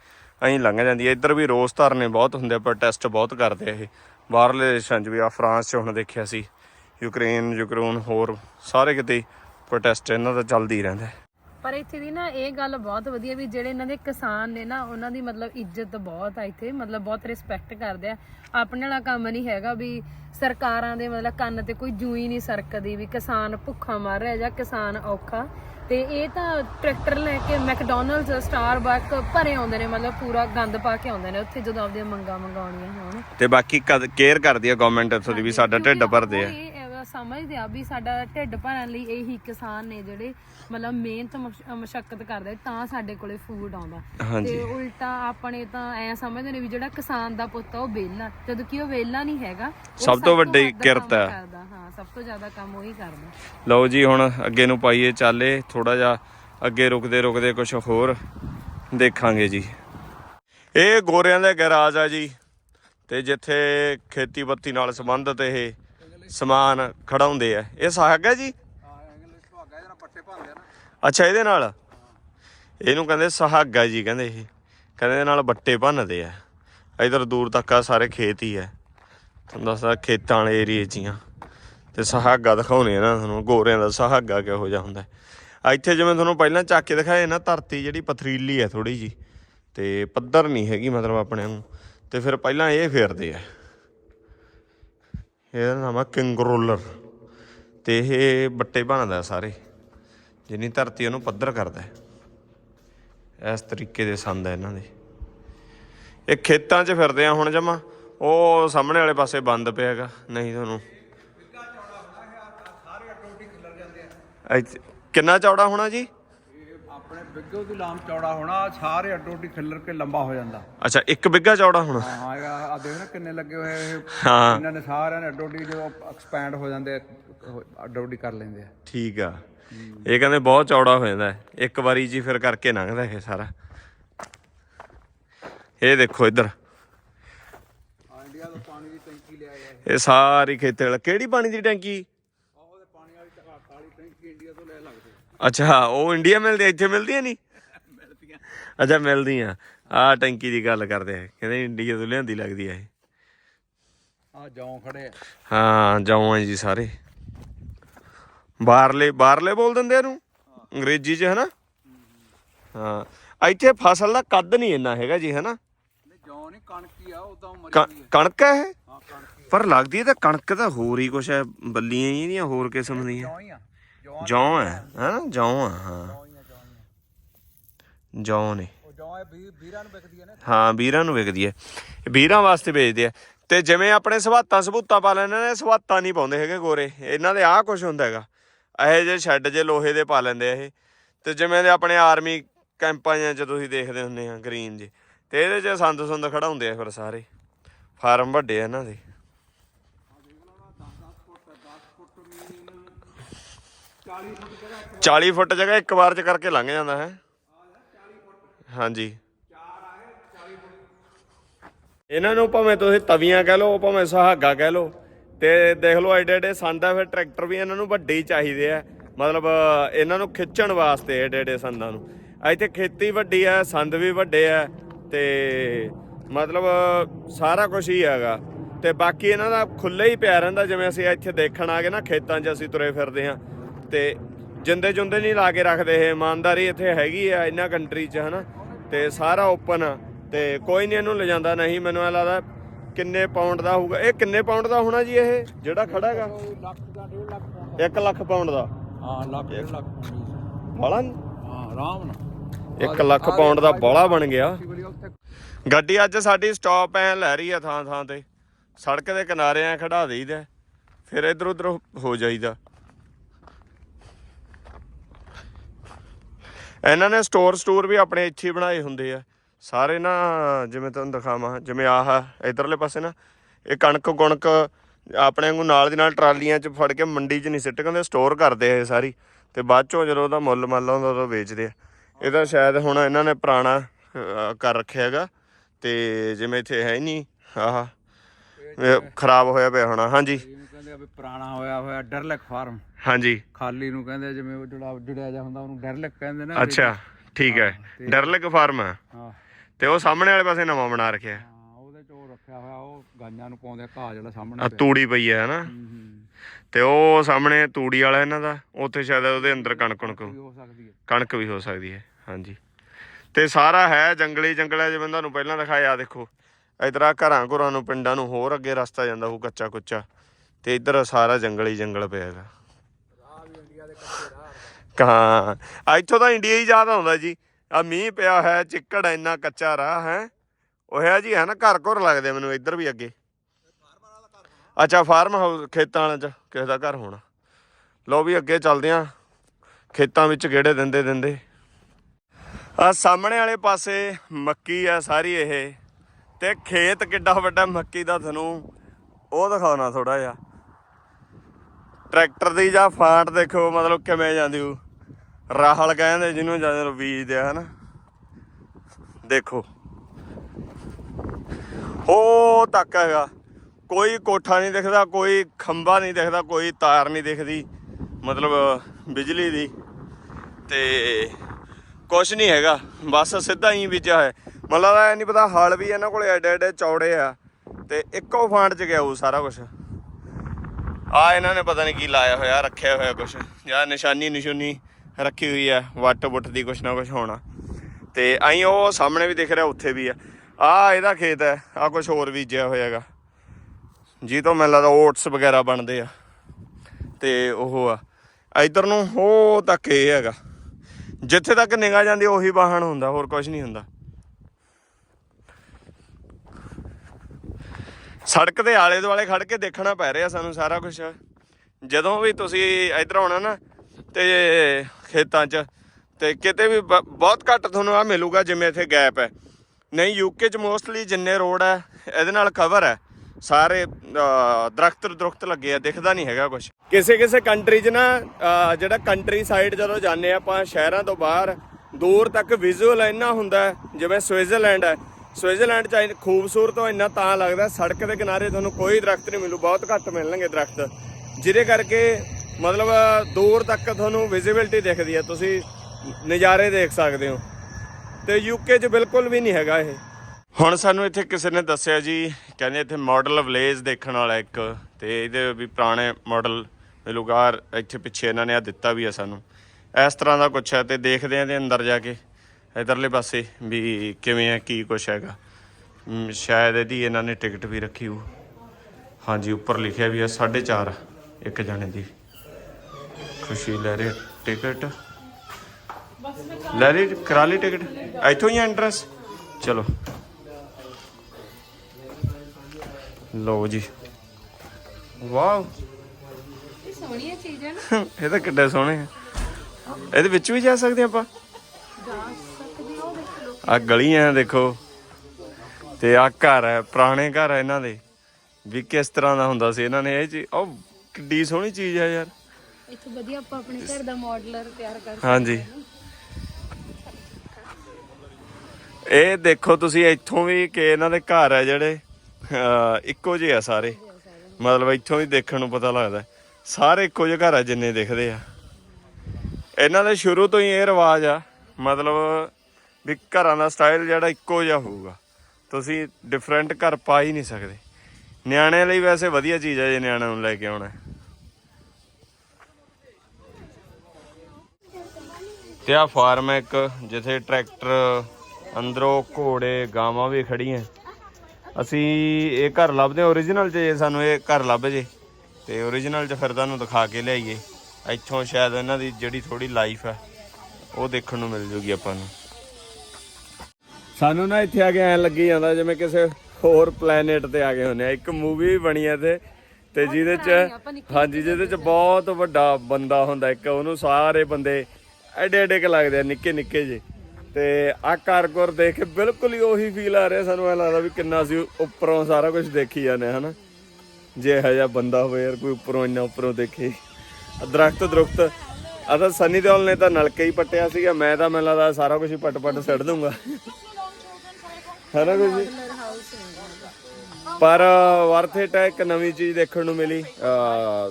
ਐਂ ਲੰਘ ਜਾਂਦੀ ਹੈ। ਇੱਧਰ ਵੀ ਰੋਸ ਧਰਨੇ ਬਹੁਤ ਹੁੰਦੇ ਆ, ਪ੍ਰੋਟੈਸਟ ਬਹੁਤ ਕਰਦੇ ਇਹ। ਬਾਹਰਲੇ ਦੇਸ਼ਾਂ 'ਚ ਵੀ ਆ ਫਰਾਂਸ 'ਚ ਹੁਣ ਦੇਖਿਆ ਸੀ। ਯੂਕਰੇਨ, ਯੂਕਰੂਨ, ਹੋਰ ਸਾਰੇ ਕਿਤੇ ਪ੍ਰੋਟੈਸਟ ਇਹਨਾਂ ਦਾ ਚੱਲਦੀ ਰਹਿੰਦਾ ਪਰ ਇੱਥੇ ਦੀ ਨਾ ਇਹ ਗੱਲ ਬਹੁਤ ਵਧੀਆ ਵੀ ਜਿਹੜੇ ਇਹਨਾਂ ਦੇ ਕਿਸਾਨ ਨੇ ਨਾ ਉਹਨਾਂ ਦੀ ਮਤਲਬ ਇੱਜ਼ਤ ਬਹੁਤ ਆ ਇੱਥੇ ਮਤਲਬ ਬਹੁਤ ਰਿਸਪੈਕਟ ਕਰਦੇ ਆ। ਆਪਣੇ ਵਾਲਾ ਕੰਮ ਨਹੀਂ ਹੈਗਾ ਵੀ ਸਰਕਾਰਾਂ ਦੇ ਮਤਲਬ ਕੰਨ ਤੇ ਕੋਈ ਜੂਈ ਨਹੀਂ ਸਰਕਦੀ ਵੀ ਕਿਸਾਨ ਭੁੱਖਾ ਮਰ ਰਿਹਾ ਜਾਂ ਕਿਸਾਨ ਔਖਾ। ਤੇ ਇਹ ਤਾਂ ਟਰੈਕਟਰ ਲੈ ਕੇ ਮੈਕਡੋਨਲਡਸ ਸਟਾਰਬਕ ਭਰੇ ਆਉਂਦੇ ਨੇ ਮਤਲਬ ਪੂਰਾ ਗੰਦ ਪਾ ਕੇ ਆਉਂਦੇ ਨੇ ਉੱਥੇ ਜਦੋਂ ਆਪਦੀਆਂ ਮੰਗਾਂ ਮੰਗਾਉਣੀਆਂ ਹੋਣ। ਤੇ ਬਾਕੀ ਕੇਅਰ ਕਰਦੀ ਆ ਗਵਰਨਮੈਂਟ ਇੱਥੋਂ ਦੀ ਵੀ ਸਾਡਾ ਢਿੱਡ ਭਰਦੇ ਆ। ਸਮਝਦੇ ਆ ਵੀ ਸਾਡਾ ਢਿੱਡ ਭਰਨ ਲਈ ਇਹੀ ਕਿਸਾਨ ਨੇ ਜਿਹੜੇ ਮਤਲਬ ਮਿਹਨਤ ਮਸ਼ੱਕਤ ਕਰਦੇ ਤਾਂ ਸਾਡੇ ਕੋਲੇ ਫੂਡ ਆਉਂਦਾ। ਤੇ ਉਲਟਾ ਆਪਣੇ ਤਾਂ ਐ ਸਮਝਦੇ ਨੇ ਵੀ ਜਿਹੜਾ ਕਿਸਾਨ ਦਾ ਪੁੱਤ ਆ ਉਹ ਵਿਹਲਾ ਜਦੋਂ ਕਿ ਉਹ ਵਿਹਲਾ ਨਹੀਂ ਹੈਗਾ ਸਭ ਤੋਂ ਵੱਡੀ ਕਿਰਤ ਹੈ। ਸਭ ਤੋਂ ਜ਼ਿਆਦਾ ਕੰਮ ਉਹੀ ਕਰਦਾ। ਲਓ ਜੀ ਹੁਣ ਅੱਗੇ ਨੂੰ ਪਾਈਏ ਚਾਲੇ ਥੋੜਾ ਜਿਹਾ ਅੱਗੇ ਰੁਕਦੇ ਰੁਕਦੇ ਕੁਝ ਹੋਰ ਦੇਖਾਂਗੇ ਜੀ। ਇਹ ਗੋਰਿਆਂ ਦਾ ਗੈਰਾਜ ਆ ਜੀ ਤੇ ਜਿੱਥੇ ਖੇਤੀਬਾੜੀ ਨਾਲ ਸੰਬੰਧਿਤ ਇਹ ਸਮਾਨ ਖੜਾਉਂਦੇ ਆ। ਇਹ ਸਾਗ ਹੈ ਜੀ? ਅੱਛਾ, ਇਹਦੇ ਨਾਲ? ਇਹਨੂੰ ਕਹਿੰਦੇ ਸੁਹਾਗਾ ਜੀ ਕਹਿੰਦੇ ਇਹ। ਕਹਿੰਦੇ ਇਹਦੇ ਨਾਲ ਬੱਟੇ ਭੰਨਦੇ ਆ। ਇਧਰ ਦੂਰ ਤੱਕ ਆ ਸਾਰੇ ਖੇਤ ਹੀ ਹੈ ਤੁਹਾਨੂੰ ਦੱਸਦਾ ਖੇਤਾਂ ਵਾਲੇ ਏਰੀਏ 'ਚ ਆ ਤੇ ਸੁਹਾਗਾ ਦਿਖਾਉਣੇ ਆ ਨਾ ਤੁਹਾਨੂੰ, ਗੋਰਿਆਂ ਦਾ ਸੁਹਾਗਾ ਕਿਹੋ ਜਿਹਾ ਹੁੰਦਾ। ਇੱਥੇ ਜਿਵੇਂ ਤੁਹਾਨੂੰ ਪਹਿਲਾਂ ਚੱਕ ਕੇ ਦਿਖਾਏ ਨਾ, ਧਰਤੀ ਜਿਹੜੀ ਪਥਰੀਲੀ ਹੈ ਥੋੜੀ ਜੀ ਤੇ ਪੱਧਰ ਨਹੀਂ ਹੈਗੀ ਮਤਲਬ ਆਪਣੇ ਨੂੰ। ਤੇ ਫਿਰ ਪਹਿਲਾਂ ਇਹ ਫੇਰਦੇ ਆ। ਇਹਦਾ ਨਾਮ ਆ ਕਿੰਗ ਰੋਲਰ। ਤੇ ਇਹ ਬੱਟੇ ਬਣਦਾ ਸਾਰੇ। ਜਿੰਨੀ ਧਰਤੀ ਉਹਨੂੰ ਪੱਧਰ ਕਰਦਾ। ਇਸ ਤਰੀਕੇ ਦੇ ਸੰਦ ਹੈ ਇਹਨਾਂ ਦੇ। ਇਹ ਖੇਤਾਂ 'ਚ ਫਿਰਦੇ ਆ ਹੁਣ ਜਮਾ। ਉਹ ਸਾਹਮਣੇ ਵਾਲੇ ਪਾਸੇ ਬੰਦ ਪਿਆ ਹੈਗਾ। ਨਹੀਂ ਤੁਹਾਨੂੰ ਕਿੰਨਾ ਚੌੜਾ ਹੋਣਾ ਜੀ? ਆਪਣੇ ਬਿੱਗੋ ਦੀ ਲਾਮ ਚੌੜਾ ਹੋਣਾ ਸਾਰੇ ਅੱਡੋ ਅੱਡੀ ਖਿੱਲਰ ਕੇ ਲੰਬਾ ਹੋ ਜਾਂਦਾ। ਅੱਛਾ ਇੱਕ ਬਿੱਗਾ ਚੌੜਾ ਹੋਣਾ? ਹਾਂ ਆ ਦੇਖ ਨਾ ਕਿੰਨੇ ਲੱਗੇ ਹੋਏ ਇਹ। ਹਾਂ। ਇਹਨਾਂ ਨੇ ਸਾਰਿਆਂ ਨੇ ਅੱਡੋ ਅੱਡੀ ਜਦੋਂ ਐਕਸਪੈਂਡ ਹੋ ਜਾਂਦੇ ਆ, ਉਹ ਅੱਡੋ ਅੱਡੀ ਕਰ ਲੈਂਦੇ ਆ। ਠੀਕ ਆ। ਇਹ ਕਹਿੰਦੇ ਬਹੁਤ ਚੌੜਾ ਹੋ ਜਾਂਦਾ। ਇੱਕ ਵਾਰੀ ਜੀ ਫਿਰ ਕਰਕੇ ਲੰਘਦਾ ਇਹ ਸਾਰਾ। ਇਹ ਦੇਖੋ ਇੱਧਰ। ਇੰਡੀਆ ਤੋਂ ਪਾਣੀ ਦੀ ਟੈਂਕੀ ਲਿਆਏ ਆ ਇਹ ਸਾਰੀ ਖੇਤੇ ਵਾਲਾ ਕਿਹੜੀ ਪਾਣੀ ਦੀ ਟੈਂਕੀ ਉਹਦੇ ਪਾਣੀ ਵਾਲੀ ਟਕਾ ਕਾਲੀ ਟੈਂਕੀ ਇੰਡੀਆ ਤੋਂ ਲੈ ਲੱਗਦੇ ਅੱਛਾ ਉਹ ਇੰਡੀਆ ਮਿਲਦੀ ਇੱਥੇ ਮਿਲਦੀਆਂ ਨਹੀਂ? ਮਿਲਦੀਆਂ। ਅੱਛਾ ਮਿਲਦੀਆਂ। ਆ ਟੈਂਕੀ ਦੀ ਗੱਲ ਕਰਦੇ ਆ ਕਹਿੰਦੇ ਇੰਡੀਆ ਤੋਂ ਲਿਆਂਦੀ ਲੱਗਦੀ ਆ ਇਹ। ਆ ਜੌਂ ਖੜੇ ਆ। ਹਾਂ ਜਾਵਾਂ ਜੀ ਸਾਰੇ। ਬਾਹਰਲੇ ਬਾਹਰਲੇ ਬੋਲ ਦਿੰਦੇ ਇਹਨੂੰ? ਅੰਗਰੇਜ਼ੀ 'ਚ ਹੈਨਾ? ਹਾਂ ਇੱਥੇ ਫਸਲ ਦਾ ਕੱਦ ਨਹੀਂ ਇੰਨਾ ਹੈਗਾ ਜੀ ਹੈਨਾ? ਜੌਂ ਨਹੀਂ ਕਣਕੀ ਆ ਉਹ ਤਾਂ ਮਰੀ ਆ। ਕਣਕ ਹੈ ਇਹ? ਹਾਂ ਪਰ ਲੱਗਦੀ ਹੈ ਤਾਂ ਕਣਕ ਤਾਂ ਹੋਰ ਹੀ ਕੁਛ ਹੈ ਬੱਲੀਆਂ ਹੀ ਇਹਦੀਆਂ ਹੋਰ ਕਿਸਮ ਦੀਆਂ। ਜੌਂ ਹੀ ਆ। ਜੌਂ ਜੌਂ ਹੈ ਜੌਂ ਹਾਂ। ਜੌਂ ਹੀ ਆ ਜੌਂ ਹੀ ਜੌਂ ਨੇ ਜੌਂ ਹਾਂ ਵੀਰਾਂ ਨੂੰ ਵਿਕਦੀ ਹੈ। ਵੀਰਾਂ ਵਾਸਤੇ ਵੇਚਦੇ ਆ। ਤੇ ਜਿਵੇਂ ਆਪਣੇ ਸਵਾਤਾਂ ਸਬੂਤਾਂ ਪਾ ਲੈਂਦੇ ਨੇ ਸਵਾਤਾਂ ਨਹੀਂ ਪਾਉਂਦੇ ਹੈਗੇ ਗੋਰੇ। ਇਹਨਾਂ ਦੇ ਆਹ ਕੁਝ ਹੁੰਦਾ ਹੈਗਾ। ਇਹੋ ਜਿਹੇ ਸ਼ੈੱਡ ਜੇ ਲੋਹੇ ਦੇ ਪਾ ਲੈਂਦੇ ਆ ਇਹ। ਤੇ ਜਿਵੇਂ ਦੇ ਆਪਣੇ ਆਰਮੀ ਕੈਂਪਾਂ 'ਚ ਤੁਸੀਂ ਦੇਖਦੇ ਹੁੰਦੇ ਆ ਗ੍ਰੀਨ ਜੇ। ਤੇ ਇਹਦੇ 'ਚ ਸੰਦ ਸੁੰਦ ਖੜਾਉਂਦੇ ਆ ਫਿਰ ਸਾਰੇ। ਫਾਰਮ ਵੱਡੇ ਆ ਇਹਨਾਂ ਦੇ। 40 ਫੁੱਟ ਜਗ੍ਹਾ ਇੱਕ ਵਾਰ ਚ ਕਰਕੇ ਲੰਘ ਜਾਂਦਾ ਹੈ। ਹਾਂਜੀ। ਇਹਨਾਂ ਨੂੰ ਭਾਵੇਂ ਤੁਸੀਂ ਤਵੀਆਂ ਕਹਿ ਲਓ, ਭਾਵੇਂ ਸੁਹਾਗਾ ਕਹਿ ਲਓ, ਤੇ ਦੇਖ ਲਓ ਐਡੇ ਐਡੇ ਸੰਦ ਆ, ਫਿਰ ਟਰੈਕਟਰ ਵੀ ਇਹਨਾਂ ਨੂੰ ਵੱਡੇ ਹੀ ਚਾਹੀਦੇ ਆ। ਮਤਲਬ ਇਹਨਾਂ ਨੂੰ ਖਿੱਚਣ ਵਾਸਤੇ ਐਡੇ ਐਡੇ ਸੰਦਾਂ ਨੂੰ। ਇੱਥੇ ਖੇਤੀ ਵੱਡੀ ਆ, ਸੰਦ ਵੀ ਵੱਡੇ ਆ, ਤੇ ਮਤਲਬ ਸਾਰਾ ਕੁਝ ਹੀ ਹੈਗਾ। ਤੇ ਬਾਕੀ ਇਹਨਾਂ ਦਾ ਖੁੱਲੇ ਹੀ ਪਿਆ ਰਹਿੰਦਾ, ਜਿਵੇਂ ਅਸੀਂ ਇੱਥੇ ਦੇਖਣ ਆ ਗਏ ਨਾ, ਖੇਤਾਂ 'ਚ ਅਸੀਂ ਤੁਰੇ ਫਿਰਦੇ ਆ ਤੇ ਜਿੰਦੇ ਜੁੰਦੇ ਨਹੀਂ ਲਾ ਕੇ ਰੱਖਦੇ ਇਹ ਇਮਾਨਦਾਰੀ ਇੱਥੇ ਹੈਗੀ ਆ ਇਹਨਾਂ ਕੰਟਰੀ 'ਚ ਹਨਾ? ਤੇ ਸਾਰਾ ਓਪਨ ਤੇ ਕੋਈ ਨਹੀਂ ਇਹਨੂੰ ਲਿਜਾਂਦਾ ਨਹੀਂ ਮੈਨੂੰ ਐ ਲੱਗਦਾ ਕਿੰਨੇ ਪਾਉਂਡ ਦਾ ਹੋਊਗਾ। ਇਹ ਕਿੰਨੇ ਪਾਉਂਡ ਦਾ ਹੋਣਾ ਜੀ ਇਹ? ਜਿਹੜਾ ਖੜਾ ਹੈਗਾ? ਲੱਖ ਦਾ। 1.5 ਲੱਖ ਪਾਉਂਦਾ 1 ਲੱਖ ਪਾਉਂਡ ਦਾ। ਹਾਂ ਲੱਖ 1.5 ਲੱਖ ਬਾਲਾ ਹਾਂ ਆਰਾਮ ਨਾਲ। 1 ਲੱਖ ਪਾਉਂਡ ਦਾ ਬਾਲਾ ਬਣ ਗਿਆ। ਗੱਡੀ ਅੱਜ ਸਾਡੀ ਸਟਾਪ ਐ ਲੈ ਰਹੀ ਆ ਥਾਂ ਥਾਂ ਤੇ। ਸੜਕ ਦੇ ਕਿਨਾਰੇ ਐ ਖੜਾ ਦੇਈਦਾ। ਫਿਰ ਇਧਰ ਉਧਰ ਹੋ ਜਾਈਦਾ। ਇਹਨਾਂ ਨੇ ਸਟੋਰ ਸਟੋਰ ਵੀ ਆਪਣੇ ਇੱਥੇ ਬਣਾਏ ਹੁੰਦੇ ਆ। ਸਾਰੇ ਨਾ ਜਿਵੇਂ ਤੁਹਾਨੂੰ ਦਿਖਾਵਾਂ, ਜਿਵੇਂ ਆਹ ਇਧਰਲੇ ਪਾਸੇ ਨਾ, ਇਹ ਕਣਕ ਗੁਣਕ ਆਪਣੇ ਨੂੰ ਨਾਲ ਦੀ ਨਾਲ ਟਰਾਲੀਆਂ 'ਚ ਫੜ ਕੇ ਮੰਡੀ 'ਚ ਨਹੀਂ ਸਿੱਟ ਕਹਿੰਦੇ ਸਟੋਰ ਕਰਦੇ ਆ ਇਹ ਸਾਰੀ। ਤੇ ਬਾਅਦ 'ਚੋਂ ਜਦੋਂ ਉਹਦਾ ਮੁੱਲ ਮੱਲ ਆਉਂਦਾ ਉਦੋਂ ਵੇਚਦੇ ਆ। ਇਹਦਾ ਸ਼ਾਇਦ ਹੁਣ ਇਹਨਾਂ ਨੇ ਪੁਰਾਣਾ ਕਰ ਰੱਖਿਆ ਹੈਗਾ। ਤੇ ਜਿਵੇਂ ਇੱਥੇ ਹੈ ਹੀ ਨਹੀਂ, ਆਹ ਇਹ ਖਰਾਬ ਹੋਇਆ ਪਿਆ ਹੋਣਾ ਹਾਂਜੀ। ਇਹਨੂੰ ਕਹਿੰਦੇ ਆ ਵੀ ਪੁਰਾਣਾ ਹੋਇਆ ਹੋਇਆ ਡਰਲਕ ਫਾਰਮ। ਹਾਂਜੀ। ਖਾਲੀ ਨੂੰ ਕਹਿੰਦੇ ਜਿਵੇਂ ਉਹ ਜਿਹੜਾ ਜੁੜਿਆ ਜਾ ਹੁੰਦਾ ਉਹਨੂੰ ਡਰਲਕ ਕਹਿੰਦੇ ਨਾ ਅੱਛਾ ਠੀਕ ਹੈ। ਡਰਲਕ ਫਾਰਮ ਹੈ ਹਾਂ। ਤੇ ਉਹ ਸਾਹਮਣੇ ਵਾਲੇ ਪਾਸੇ ਨਵਾਂ ਬਣਾ ਰੱਖਿਆ। ਹਾਂ ਉਹਦੇ ਚ ਉਹ ਰੱਖਿਆ ਹੋਇਆ ਉਹ ਗਾਂਜਾਂ ਨੂੰ ਪਾਉਂਦੇ ਆ ਘਾਹ ਜਿਹੜਾ ਸਾਹਮਣੇ ਆ ਪਿਆ। ਤੂੜੀ ਪਈ ਹੈ ਹਨਾ? ਹੂੰ, ਹੂੰ। ਤੇ ਉਹ ਸਾਹਮਣੇ ਤੂੜੀ ਵਾਲਾ ਇਹਨਾਂ ਦਾ ਉੱਥੇ ਸ਼ਾਇਦ ਉਹਦੇ ਅੰਦਰ ਕਣਕ ਕਣਕ ਵੀ ਹੋ ਸਕਦੀ ਹੈ। ਕਣਕ ਵੀ ਹੋ ਸਕਦੀ ਹੈ ਹਾਂਜੀ। ਤੇ ਸਾਰਾ ਹੈ ਜੰਗਲੀ ਜੰਗਲਾ ਜਿਵੇਂ ਤੁਹਾਨੂੰ ਪਹਿਲਾਂ ਦਿਖਾਇਆ ਆਹ ਦੇਖੋ। ਇਧਰ ਘਰਾਂ ਘਰਾਂ ਨੂੰ, ਪਿੰਡਾਂ ਨੂੰ ਹੋਰ ਅੱਗੇ ਰਸਤਾ ਜਾਂਦਾ ਉਹ ਕੱਚਾ ਕੁੱਚਾ, ਤੇ ਇਧਰ ਸਾਰਾ ਜੰਗਲ ਹੀ ਜੰਗਲ ਪਿਆ ਹੈਗਾ। ਹਾਂ, ਇੱਥੋਂ ਤਾਂ ਇੰਡੀਆ ਹੀ ਜ਼ਿਆਦਾ ਆਉਂਦਾ ਜੀ। ਆ ਮੀਂਹ ਪਿਆ ਹੈ, ਚਿੱਕੜ ਇੰਨਾ ਕੱਚਾ ਰਾਹ ਹੈ। ਉਹ ਹੈ ਜੀ, ਹੈ ਨਾ, ਘਰ ਘਰ ਲੱਗਦੇ ਮੈਨੂੰ ਇੱਧਰ ਵੀ ਅੱਗੇ। ਅੱਛਾ ਫਾਰਮ ਹਾਊਸ ਖੇਤਾਂ ਵਾਲਿਆਂ ਚ, ਕਿਸੇ ਦਾ ਘਰ ਹੋਣਾ। ਲੋ ਵੀ ਅੱਗੇ ਚੱਲਦੇ ਆ, ਖੇਤਾਂ ਵਿੱਚ ਗੇੜੇ ਦਿੰਦੇ ਦਿੰਦੇ। ਆ ਸਾਹਮਣੇ ਵਾਲੇ ਪਾਸੇ ਮੱਕੀ ਆ ਸਾਰੀ ਇਹ। ਤੇ ਖੇਤ ਕਿੱਡਾ ਵੱਡਾ ਮੱਕੀ ਦਾ ਤੁਹਾਨੂੰ ਉਹ ਦਿਖਾਉਣਾ ਥੋੜਾ ਜਿਹਾ। ਟਰੈਕਟਰ ਦੀ ਜਾਂ ਫਾਂਟ ਦੇਖੋ, ਮਤਲਬ ਕਿਵੇਂ ਜਾਂਦੀ ਉਹ ਰਾਹਲ ਕਹਿੰਦੇ ਜਿਹਨੂੰ ਜਦੋਂ ਬੀਜਦੇ ਆ, ਹਨਾ। ਦੇਖੋ। ਹੋ ਤੱਕ ਹੈਗਾ। ਕੋਈ ਕੋਠਾ ਨਹੀਂ ਦਿਖਦਾ, ਕੋਈ ਖੰਭਾ ਨਹੀਂ ਦਿਖਦਾ, ਕੋਈ ਤਾਰ ਨਹੀਂ ਦਿਖਦੀ, ਮਤਲਬ ਬਿਜਲੀ ਦੀ। ਤੇ ਕੁਛ ਨਹੀਂ ਹੈਗਾ। ਬਸ ਸਿੱਧਾ ਹੀ ਬੀਜਿਆ ਹੈ ਮਤਲਬ ਇਹ ਨਹੀਂ ਪਤਾ ਹਾਲ ਵੀ ਇਹਨਾਂ ਕੋਲੇ ਐਡੇ ਐਡੇ ਚੌੜੇ ਆ ਤੇ ਇੱਕੋ ਫਾਂਡ ਚ ਗਿਆ ਉਹ ਸਾਰਾ ਕੁਝ ਆ ਇਹਨਾਂ ਨੇ ਪਤਾ ਨਹੀਂ ਕੀ ਲਾਇਆ ਹੋਇਆ, ਰੱਖਿਆ ਹੋਇਆ ਕੁਝ ਜਾਂ ਨਿਸ਼ਾਨੀ ਨਿਸ਼ੂਨੀ ਰੱਖੀ ਹੋਈ ਆ, ਵੱਟ ਵੁੱਟ ਦੀ ਕੁਛ ਨਾ ਕੁਛ ਹੋਣਾ। ਤੇ ਆਈ ਉਹ ਸਾਹਮਣੇ ਵੀ ਦਿਖ ਰਿਹਾ, ਉੱਥੇ ਵੀ ਆ। ਆ ਇਹਦਾ ਖੇਤ ਹੈ ਆ ਕੁਝ ਹੋਰ ਬੀਜਿਆ ਹੋਇਆ ਹੈਗਾ। ਜੀ ਤੋਂ ਮੈਨੂੰ ਲੱਗਦਾ ਓਟਸ ਵਗੈਰਾ ਬਣਦੇ ਆ। ਤੇ ਉਹ ਆ, ਇਧਰ ਨੂੰ ਉਹ ਤੱਕ ਇਹ ਹੈਗਾ। ਜਿੱਥੇ ਤੱਕ ਨਿਗਾਹ ਜਾਂਦੀ, ਉਹੀ ਵਾਹਣ ਹੁੰਦਾ, ਹੋਰ ਕੁਝ ਨਹੀਂ ਹੁੰਦਾ। ਸੜਕ ਦੇ ਆਲੇ ਦੁਆਲੇ ਖੜ ਕੇ ਦੇਖਣਾ ਪੈ ਰਿਹਾ ਸਾਨੂੰ ਸਾਰਾ ਕੁਝ ਜਦੋਂ ਵੀ ਤੁਸੀਂ ਇੱਧਰ ਆਉਣਾ ਨਾ ਤੇ ਖੇਤਾਂ 'ਚ ਤੇ ਕਿਤੇ ਵੀ ਬ- ਬਹੁਤ ਘੱਟ ਤੁਹਾਨੂੰ ਆ ਮਿਲੂਗਾ ਜਿਵੇਂ ਇੱਥੇ ਗੈਪ ਹੈ। ਨਹੀਂ ਯੂਕੇ 'ਚ ਮੋਸਟਲੀ ਜਿੰਨੇ ਰੋਡ ਹੈ ਇਹਦੇ ਨਾਲ ਕਵਰ ਹੈ। ਸਾਰੇ ਅਹ, ਦਰਖਤ ਦਰਖਤ ਲੱਗੇ ਆ ਦਿਖਦਾ ਨਹੀਂ ਹੈਗਾ ਕੁਝ ਕਿਸੇ ਕਿਸੇ ਕੰਟਰੀ 'ਚ ਨਾ ਜਿਹੜਾ ਕੰਟਰੀ ਸਾਈਡ ਜਦੋਂ ਜਾਂਦੇ ਆ ਆਪਾਂ ਸ਼ਹਿਰਾਂ ਤੋਂ ਬਾਹਰ ਦੂਰ ਤੱਕ ਵਿਜ਼ੂਅਲ ਇੰਨਾ ਹੁੰਦਾ ਜਿਵੇਂ ਸਵਿਟਜ਼ਰਲੈਂਡ ਹੈ। ਸਵਿਟਜ਼ਰਲੈਂਡ 'ਚ ਖੂਬਸੂਰਤ ਉਹ ਇੰਨਾ ਤਾਂ ਲੱਗਦਾ, ਸੜਕ ਦੇ ਕਿਨਾਰੇ ਤੁਹਾਨੂੰ ਕੋਈ ਦਰਖਤ ਨਹੀਂ ਮਿਲੂ, ਬਹੁਤ ਘੱਟ ਮਿਲਣਗੇ ਦਰਖਤ। ਜਿਹਦੇ ਕਰਕੇ ਮਤਲਬ ਦੂਰ ਤੱਕ ਤੁਹਾਨੂੰ ਵਿਜ਼ਿਬਿਲਟੀ ਦਿਖਦੀ ਹੈ, ਤੁਸੀਂ ਨਜ਼ਾਰੇ ਦੇਖ ਸਕਦੇ ਹੋ। ਤੇ ਯੂਕੇ 'ਚ ਬਿਲਕੁਲ ਵੀ ਨਹੀਂ ਹੈਗਾ ਇਹ। ਹੁਣ ਸਾਨੂੰ ਇੱਥੇ ਕਿਸੇ ਨੇ ਦੱਸਿਆ ਜੀ, ਕਹਿੰਦੇ ਇੱਥੇ ਮਾਡਲ ਵਿਲੇਜ ਦੇਖਣ ਵਾਲਾ ਇੱਕ, ਤੇ ਇਹਦੇ ਵੀ ਪੁਰਾਣੇ ਮਾਡਲ ਮਿਲੂਗਾ ਇੱਥੇ ਪਿੱਛੇ ਇਹਨਾਂ ਨੇ ਆ ਦਿੱਤਾ ਵੀ ਆ ਸਾਨੂੰ। ਇਸ ਤਰ੍ਹਾਂ ਦਾ ਕੁਛ ਹੈ ਤੇ ਦੇਖਦੇ ਆਂ ਇਹਦੇ ਅੰਦਰ ਜਾ ਕੇ। ਇਧਰਲੇ ਪਾਸੇ ਵੀ ਕਿਵੇਂ ਹੈ ਕੀ ਕੁਛ ਹੈਗਾ। ਸ਼ਾਇਦ ਇਹਦੀ ਇਹਨਾਂ ਨੇ ਟਿਕਟ ਵੀ ਰੱਖੀ ਹੋ ਹਾਂਜੀ ਉੱਪਰ ਲਿਖਿਆ ਵੀ ਆ 4.5 ਇੱਕ ਜਣੇ ਦੀ। ਖੁਸ਼ੀ ਲੈ ਰਹੇ ਟਿਕਟ। ਲੈ ਲਈ ਕਰਾ ਲਈ ਟਿਕਟ? ਇੱਥੋਂ ਹੀ ਐਂਟਰੈਂਸ ਚਲੋ। ਲਓ ਜੀ। ਵਾਓ। ਇਹ ਸੋਹਣੀਆਂ ਚੀਜ਼ਾਂ ਨਾ। ਇਹ ਤਾਂ ਕਿੱਡੇ ਸੋਹਣੇ ਆ। ਇਹਦੇ ਵਿੱਚ ਵੀ ਜਾ ਸਕਦੇ ਆਪਾਂ? ਜਾ ਆ ਗਲੀਆਂ ਦੇਖੋ। ਤੇ ਆ ਘਰ ਹੈ ਪੁਰਾਣੇ ਘਰ ਹੈ ਇਹਨਾਂ ਦੇ। ਵੀ ਕਿਸ ਤਰ੍ਹਾਂ ਦਾ ਹੁੰਦਾ ਸੀ ਇਹਨਾਂ ਨੇ ਇਹ ਚੀਜ਼ ਉਹ ਕਿੱਡੀ ਸੋਹਣੀ ਚੀਜ਼ ਹੈ ਯਾਰ। ਇੱਥੇ ਵਧੀਆ ਆਪਾਂ ਆਪਣੇ ਘਰ ਦਾ ਮਾਡਲਰ ਤਿਆਰ ਕਰ ਸਕਦੇ ਹਾਂਜੀ। ਇਹ ਦੇਖੋ ਤੁਸੀਂ ਇੱਥੋਂ ਵੀ ਕਿ ਇਹਨਾਂ ਦੇ ਘਰ ਹੈ ਜਿਹੜੇ ਇੱਕੋ ਜਿਹੇ ਆ ਸਾਰੇ। ਮਤਲਬ ਇੱਥੋਂ ਵੀ ਦੇਖਣ ਨੂੰ ਪਤਾ ਲੱਗਦਾ। ਸਾਰੇ ਇੱਕੋ ਜਿਹੇ ਘਰ ਆ ਜਿੰਨੇ ਦਿਖਦੇ ਆ। ਇਹਨਾਂ ਦੇ ਸ਼ੁਰੂ ਤੋਂ ਹੀ ਇਹ ਰਿਵਾਜ ਆ। ਮਤਲਬ ਵੀ ਘਰਾਂ ਦਾ ਸਟਾਈਲ ਜਿਹੜਾ ਇੱਕੋ ਜਿਹਾ ਹੋਊਗਾ। ਤੁਸੀਂ ਡਿਫਰੈਂਟ ਘਰ ਪਾ ਹੀ ਨਹੀਂ ਸਕਦੇ। ਨਿਆਣਿਆਂ ਲਈ ਵੈਸੇ ਵਧੀਆ ਚੀਜ਼ ਹੈ ਜੇ ਨਿਆਣਿਆਂ ਨੂੰ ਲੈ ਕੇ ਆਉਣਾ। ਤੇ ਆ ਫਾਰਮ ਹੈ ਇੱਕ, ਜਿੱਥੇ ਟਰੈਕਟਰ ਅੰਦਰੋਂ ਘੋੜੇ, ਗਾਵਾਂ ਵੀ ਖੜੀਆਂ ਅਸੀਂ ਇਹ ਘਰ ਲੱਭਦੇ ਹਾਂ origignal 'ਚ ਜੇ ਸਾਨੂੰ ਇਹ ਘਰ ਲੱਭ ਜੇ, ਤੇ origignal 'ਚ ਫਿਰ ਤੁਹਾਨੂੰ ਦਿਖਾ ਕੇ ਲਿਆਈਏ। ਇੱਥੋਂ ਸ਼ਾਇਦ ਇਹਨਾਂ ਦੀ ਜਿਹੜੀ ਥੋੜੀ ਲਾਈਫ ਹੈ ਉਹ ਦੇਖਣ ਨੂੰ ਮਿਲ ਜੂਗੀ ਆਪਾਂ ਨੂੰ। ਸਾਨੂੰ ਨਾ ਇੱਥੇ ਆ ਕੇ ਐਂ ਲੱਗੀ ਜਾਂਦਾ ਜਿਵੇਂ ਕਿਸੇ ਹੋਰ ਪਲੈਨਟ ਤੇ ਆ ਗਏ ਹੁੰਦੇ ਆ। ਇੱਕ ਮੂਵੀ ਬਣੀ ਹੈ ਤੇ ਤੇ ਜਿਹਦੇ ਚ ਹਾਂਜੀ ਜਿਹਦੇ ਚ ਬਹੁਤ ਵੱਡਾ ਬੰਦਾ ਹੁੰਦਾ ਇੱਕ ਉਹਨੂੰ ਸਾਰੇ ਬੰਦੇ ਐਡੇ ਐਡੇ ਕ ਲੱਗਦੇ ਆ ਨਿੱਕੇ ਨਿੱਕੇ ਜੇ ਤੇ ਆ ਕਾਰਗੋਰ ਦੇਖ ਕੇ ਬਿਲਕੁਲ ਹੀ ਉਹੀ ਫੀਲ ਆ ਰਿਹਾ ਸਾਨੂੰ ਐ ਲੱਗਦਾ ਵੀ ਕਿੰਨਾ ਸੀ ਉੱਪਰੋਂ ਸਾਰਾ ਕੁਝ ਦੇਖੀ ਜਾਂਦੇ ਹਨਾ? ਜੇ ਇਹੋ ਜਿਹਾ ਬੰਦਾ ਹੋਵੇ ਯਾਰ ਕੋਈ ਉੱਪਰੋਂ ਇੰਨਾ ਉੱਪਰੋਂ ਦੇਖੇ। ਦਰਖਤ ਦਰਖਤ ਆ ਤਾਂ ਸਨੀ ਦਿਓਲ ਨੇ ਤਾਂ ਨਲਕੇ ਹੀ ਪੱਟਿਆ ਸੀਗਾ ਮੈਂ ਤਾਂ ਮੈਨੂੰ ਲੱਗਦਾ ਸਾਰਾ ਕੁਝ ਹੀ ਪੱਟ ਪੱਟ ਸਿੱਟ ਦੂੰਗਾ ਨਾ ਕੁਝ ਪਰ ਵਰਥ ਇਟ ਹੈ ਇੱਕ ਨਵੀਂ ਚੀਜ਼ ਦੇਖਣ ਨੂੰ ਮਿਲੀ।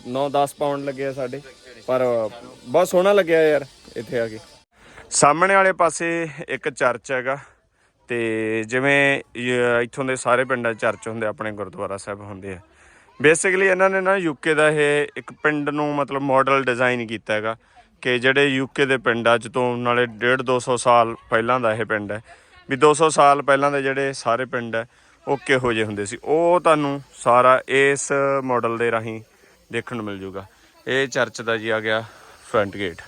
9-10 ਪਾਉਂਡ ਲੱਗੇ ਆ ਸਾਡੇ। ਪਰ ਬਹੁਤ ਸੋਹਣਾ ਲੱਗਿਆ ਯਾਰ ਇੱਥੇ ਆ ਕੇ। ਸਾਹਮਣੇ ਵਾਲੇ ਪਾਸੇ ਇੱਕ ਚਰਚ ਹੈਗਾ। ਤੇ ਜਿਵੇਂ ਇੱਥੋਂ ਦੇ ਸਾਰੇ ਪਿੰਡਾਂ 'ਚ ਚਰਚ ਹੁੰਦੇ ਆਪਣੇ ਗੁਰਦੁਆਰਾ ਸਾਹਿਬ ਹੁੰਦੇ ਆ। ਬੇਸਿਕਲੀ ਇਹਨਾਂ ਨੇ ਨਾ ਯੂਕੇ ਦਾ ਇਹ ਇੱਕ ਪਿੰਡ ਨੂੰ ਮਤਲਬ ਮਾਡਲ ਡਿਜ਼ਾਈਨ ਕੀਤਾ ਹੈਗਾ। ਕਿ ਜਿਹੜੇ ਯੂਕੇ ਦੇ ਪਿੰਡ ਅੱਜ ਤੋਂ ਨਾਲੇ 1.5 200 ਸਾਲ ਪਹਿਲਾਂ ਦਾ ਇਹ ਪਿੰਡ ਹੈ। ਵੀ 200 ਸਾਲ ਪਹਿਲਾਂ ਦੇ ਜਿਹੜੇ ਸਾਰੇ ਪਿੰਡ ਹੈ, ਉਹ ਕਿਹੋ ਜਿਹੇ ਹੁੰਦੇ ਸੀ? ਉਹ ਤੁਹਾਨੂੰ ਸਾਰਾ ਇਸ ਮਾਡਲ ਦੇ ਰਾਹੀਂ ਦੇਖਣ ਨੂੰ ਮਿਲ ਜੂਗਾ। ਇਹ ਚਰਚ ਦਾ ਜੀ ਆ ਗਿਆ ਫਰੰਟ ਗੇਟ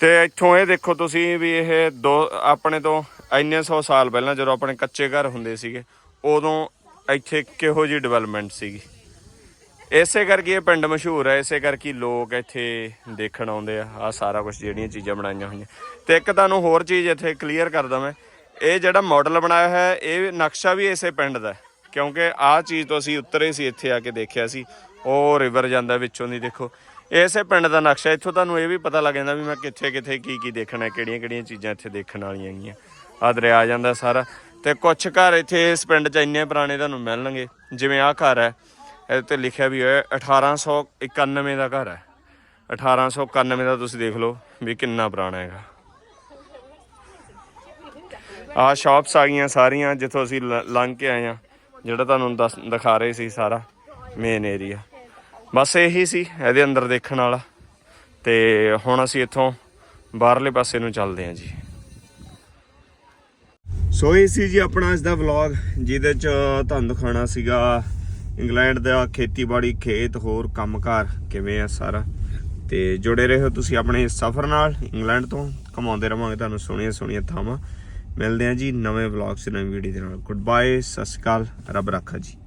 ਤੇ ਇੱਥੋਂ ਇਹ ਦੇਖੋ ਤੁਸੀਂ ਵੀ ਇਹ ਦੋ, ਆਪਣੇ ਤੋਂ ਇੰਨੇ ਸੌ ਸਾਲ ਪਹਿਲਾਂ ਜਦੋਂ ਆਪਣੇ ਕੱਚੇ ਘਰ ਹੁੰਦੇ ਸੀਗੇ, ਉਦੋਂ ਇੱਥੇ ਕਿਹੋ ਜਿਹੀ ਡਿਵੈਲਪਮੈਂਟ ਸੀਗੀ? ਇਸੇ ਕਰਕੇ ਇਹ ਪਿੰਡ ਮਸ਼ਹੂਰ ਹੈ ਇਸੇ ਕਰਕੇ ਲੋਕ ਇੱਥੇ ਦੇਖਣ ਆਉਂਦੇ ਆ ਆ ਸਾਰਾ ਕੁਝ ਜਿਹੜੀਆਂ ਚੀਜ਼ਾਂ ਬਣਾਈਆਂ ਹੋਈਆਂ। ਤੇ ਇੱਕ ਤੁਹਾਨੂੰ ਹੋਰ ਚੀਜ਼ ਇੱਥੇ ਕਲੀਅਰ ਕਰਦਾ ਮੈਂ ਇਹ ਜਿਹੜਾ ਮਾਡਲ ਬਣਾਇਆ ਹੈ ਇਹ ਨਕਸ਼ਾ ਵੀ ਇਸੇ ਪਿੰਡ ਦਾ ਕਿਉਂਕਿ ਆਹ ਚੀਜ਼ ਤੋਂ ਅਸੀਂ ਉਤਰੇ ਸੀ, ਇੱਥੇ ਆ ਕੇ ਦੇਖਿਆ ਸੀ, ਉਹ ਰਿਵਰ ਜਾਂਦਾ ਵਿੱਚੋਂ ਦੀ ਦੇਖੋ। ਇਸੇ ਪਿੰਡ ਦਾ ਨਕਸ਼ਾ, ਇੱਥੋਂ ਤੁਹਾਨੂੰ ਇਹ ਵੀ ਪਤਾ ਲੱਗ ਜਾਂਦਾ ਵੀ ਮੈਂ ਕਿੱਥੇ ਕਿੱਥੇ ਕੀ ਕੀ ਦੇਖਣਾ, ਕਿਹੜੀਆਂ ਕਿਹੜੀਆਂ ਚੀਜ਼ਾਂ ਇੱਥੇ ਦੇਖਣ ਵਾਲੀਆਂ ਹੈਗੀਆਂ। ਆ ਦਰਿਆ ਜਾਂਦਾ ਸਾਰਾ, ਤੇ ਕੁਝ ਘਰ ਇੱਥੇ ਇਸ ਪਿੰਡ 'ਚ ਇੰਨੇ ਪੁਰਾਣੇ ਤੁਹਾਨੂੰ ਮਿਲਣਗੇ, ਜਿਵੇਂ ਆਹ ਘਰ ਹੈ। ਇਹਦੇ ਤੇ ਲਿਖਿਆ ਵੀ ਹੋਇਆ 1891 ਦਾ ਘਰ ਹੈ। 1891 ਦਾ ਤੁਸੀਂ ਦੇਖ ਲਓ ਵੀ ਕਿੰਨਾ ਪੁਰਾਣਾ ਹੈਗਾ। ਆਹ ਸ਼ਾਪਸ ਆ ਗਈਆਂ ਸਾਰੀਆਂ, ਜਿੱਥੋਂ ਅਸੀਂ ਲ- ਲੰਘ ਕੇ ਆਏ ਆ ਜਿਹੜਾ ਤੁਹਾਨੂੰ ਦੱਸ, ਦਿਖਾ ਰਹੇ ਸੀ ਸਾਰਾ ਮੇਨ ਏਰੀਆ ਬਸ ਇਹੀ ਸੀ, ਇਹਦੇ ਅੰਦਰ ਦੇਖਣ ਵਾਲਾ। ਤੇ ਹੁਣ ਅਸੀਂ ਇੱਥੋਂ ਬਾਹਰਲੇ ਪਾਸੇ ਨੂੰ ਚੱਲਦੇ ਹਾਂ ਜੀ। ਸੋ ਇਹ ਸੀ ਜੀ ਆਪਣਾ ਅੱਜ ਦਾ ਵਲੌਗ ਜਿਹਦੇ ਚ ਤੁਹਾਨੂੰ ਦਿਖਾਣਾ ਸੀਗਾ ਇੰਗਲੈਂਡ ਦਾ ਖੇਤੀਬਾੜੀ, ਖੇਤ ਹੋਰ ਕੰਮਕਾਰ ਕਿਵੇਂ ਆ ਸਾਰਾ? ਤੇ ਜੁੜੇ ਰਹੋ ਤੁਸੀਂ ਆਪਣੇ ਸਫ਼ਰ ਨਾਲ ਇੰਗਲੈਂਡ ਤੋਂ। ਕਮਾਉਂਦੇ ਰਵਾਂਗੇ ਤੁਹਾਨੂੰ ਸੋਹਣੀਆਂ ਸੋਹਣੀਆਂ ਥਾਵਾਂ। ਮਿਲਦੇ ਹਾਂ ਜੀ ਨਵੇਂ ਵਲੌਗ ਨਵੀਂ ਵੀਡੀਓ ਦੇ ਨਾਲ। ਗੁੱਡ ਬਾਏ ਸਤਿ ਸ਼੍ਰੀ ਅਕਾਲ, ਰੱਬ ਰੱਖਾ ਜੀ।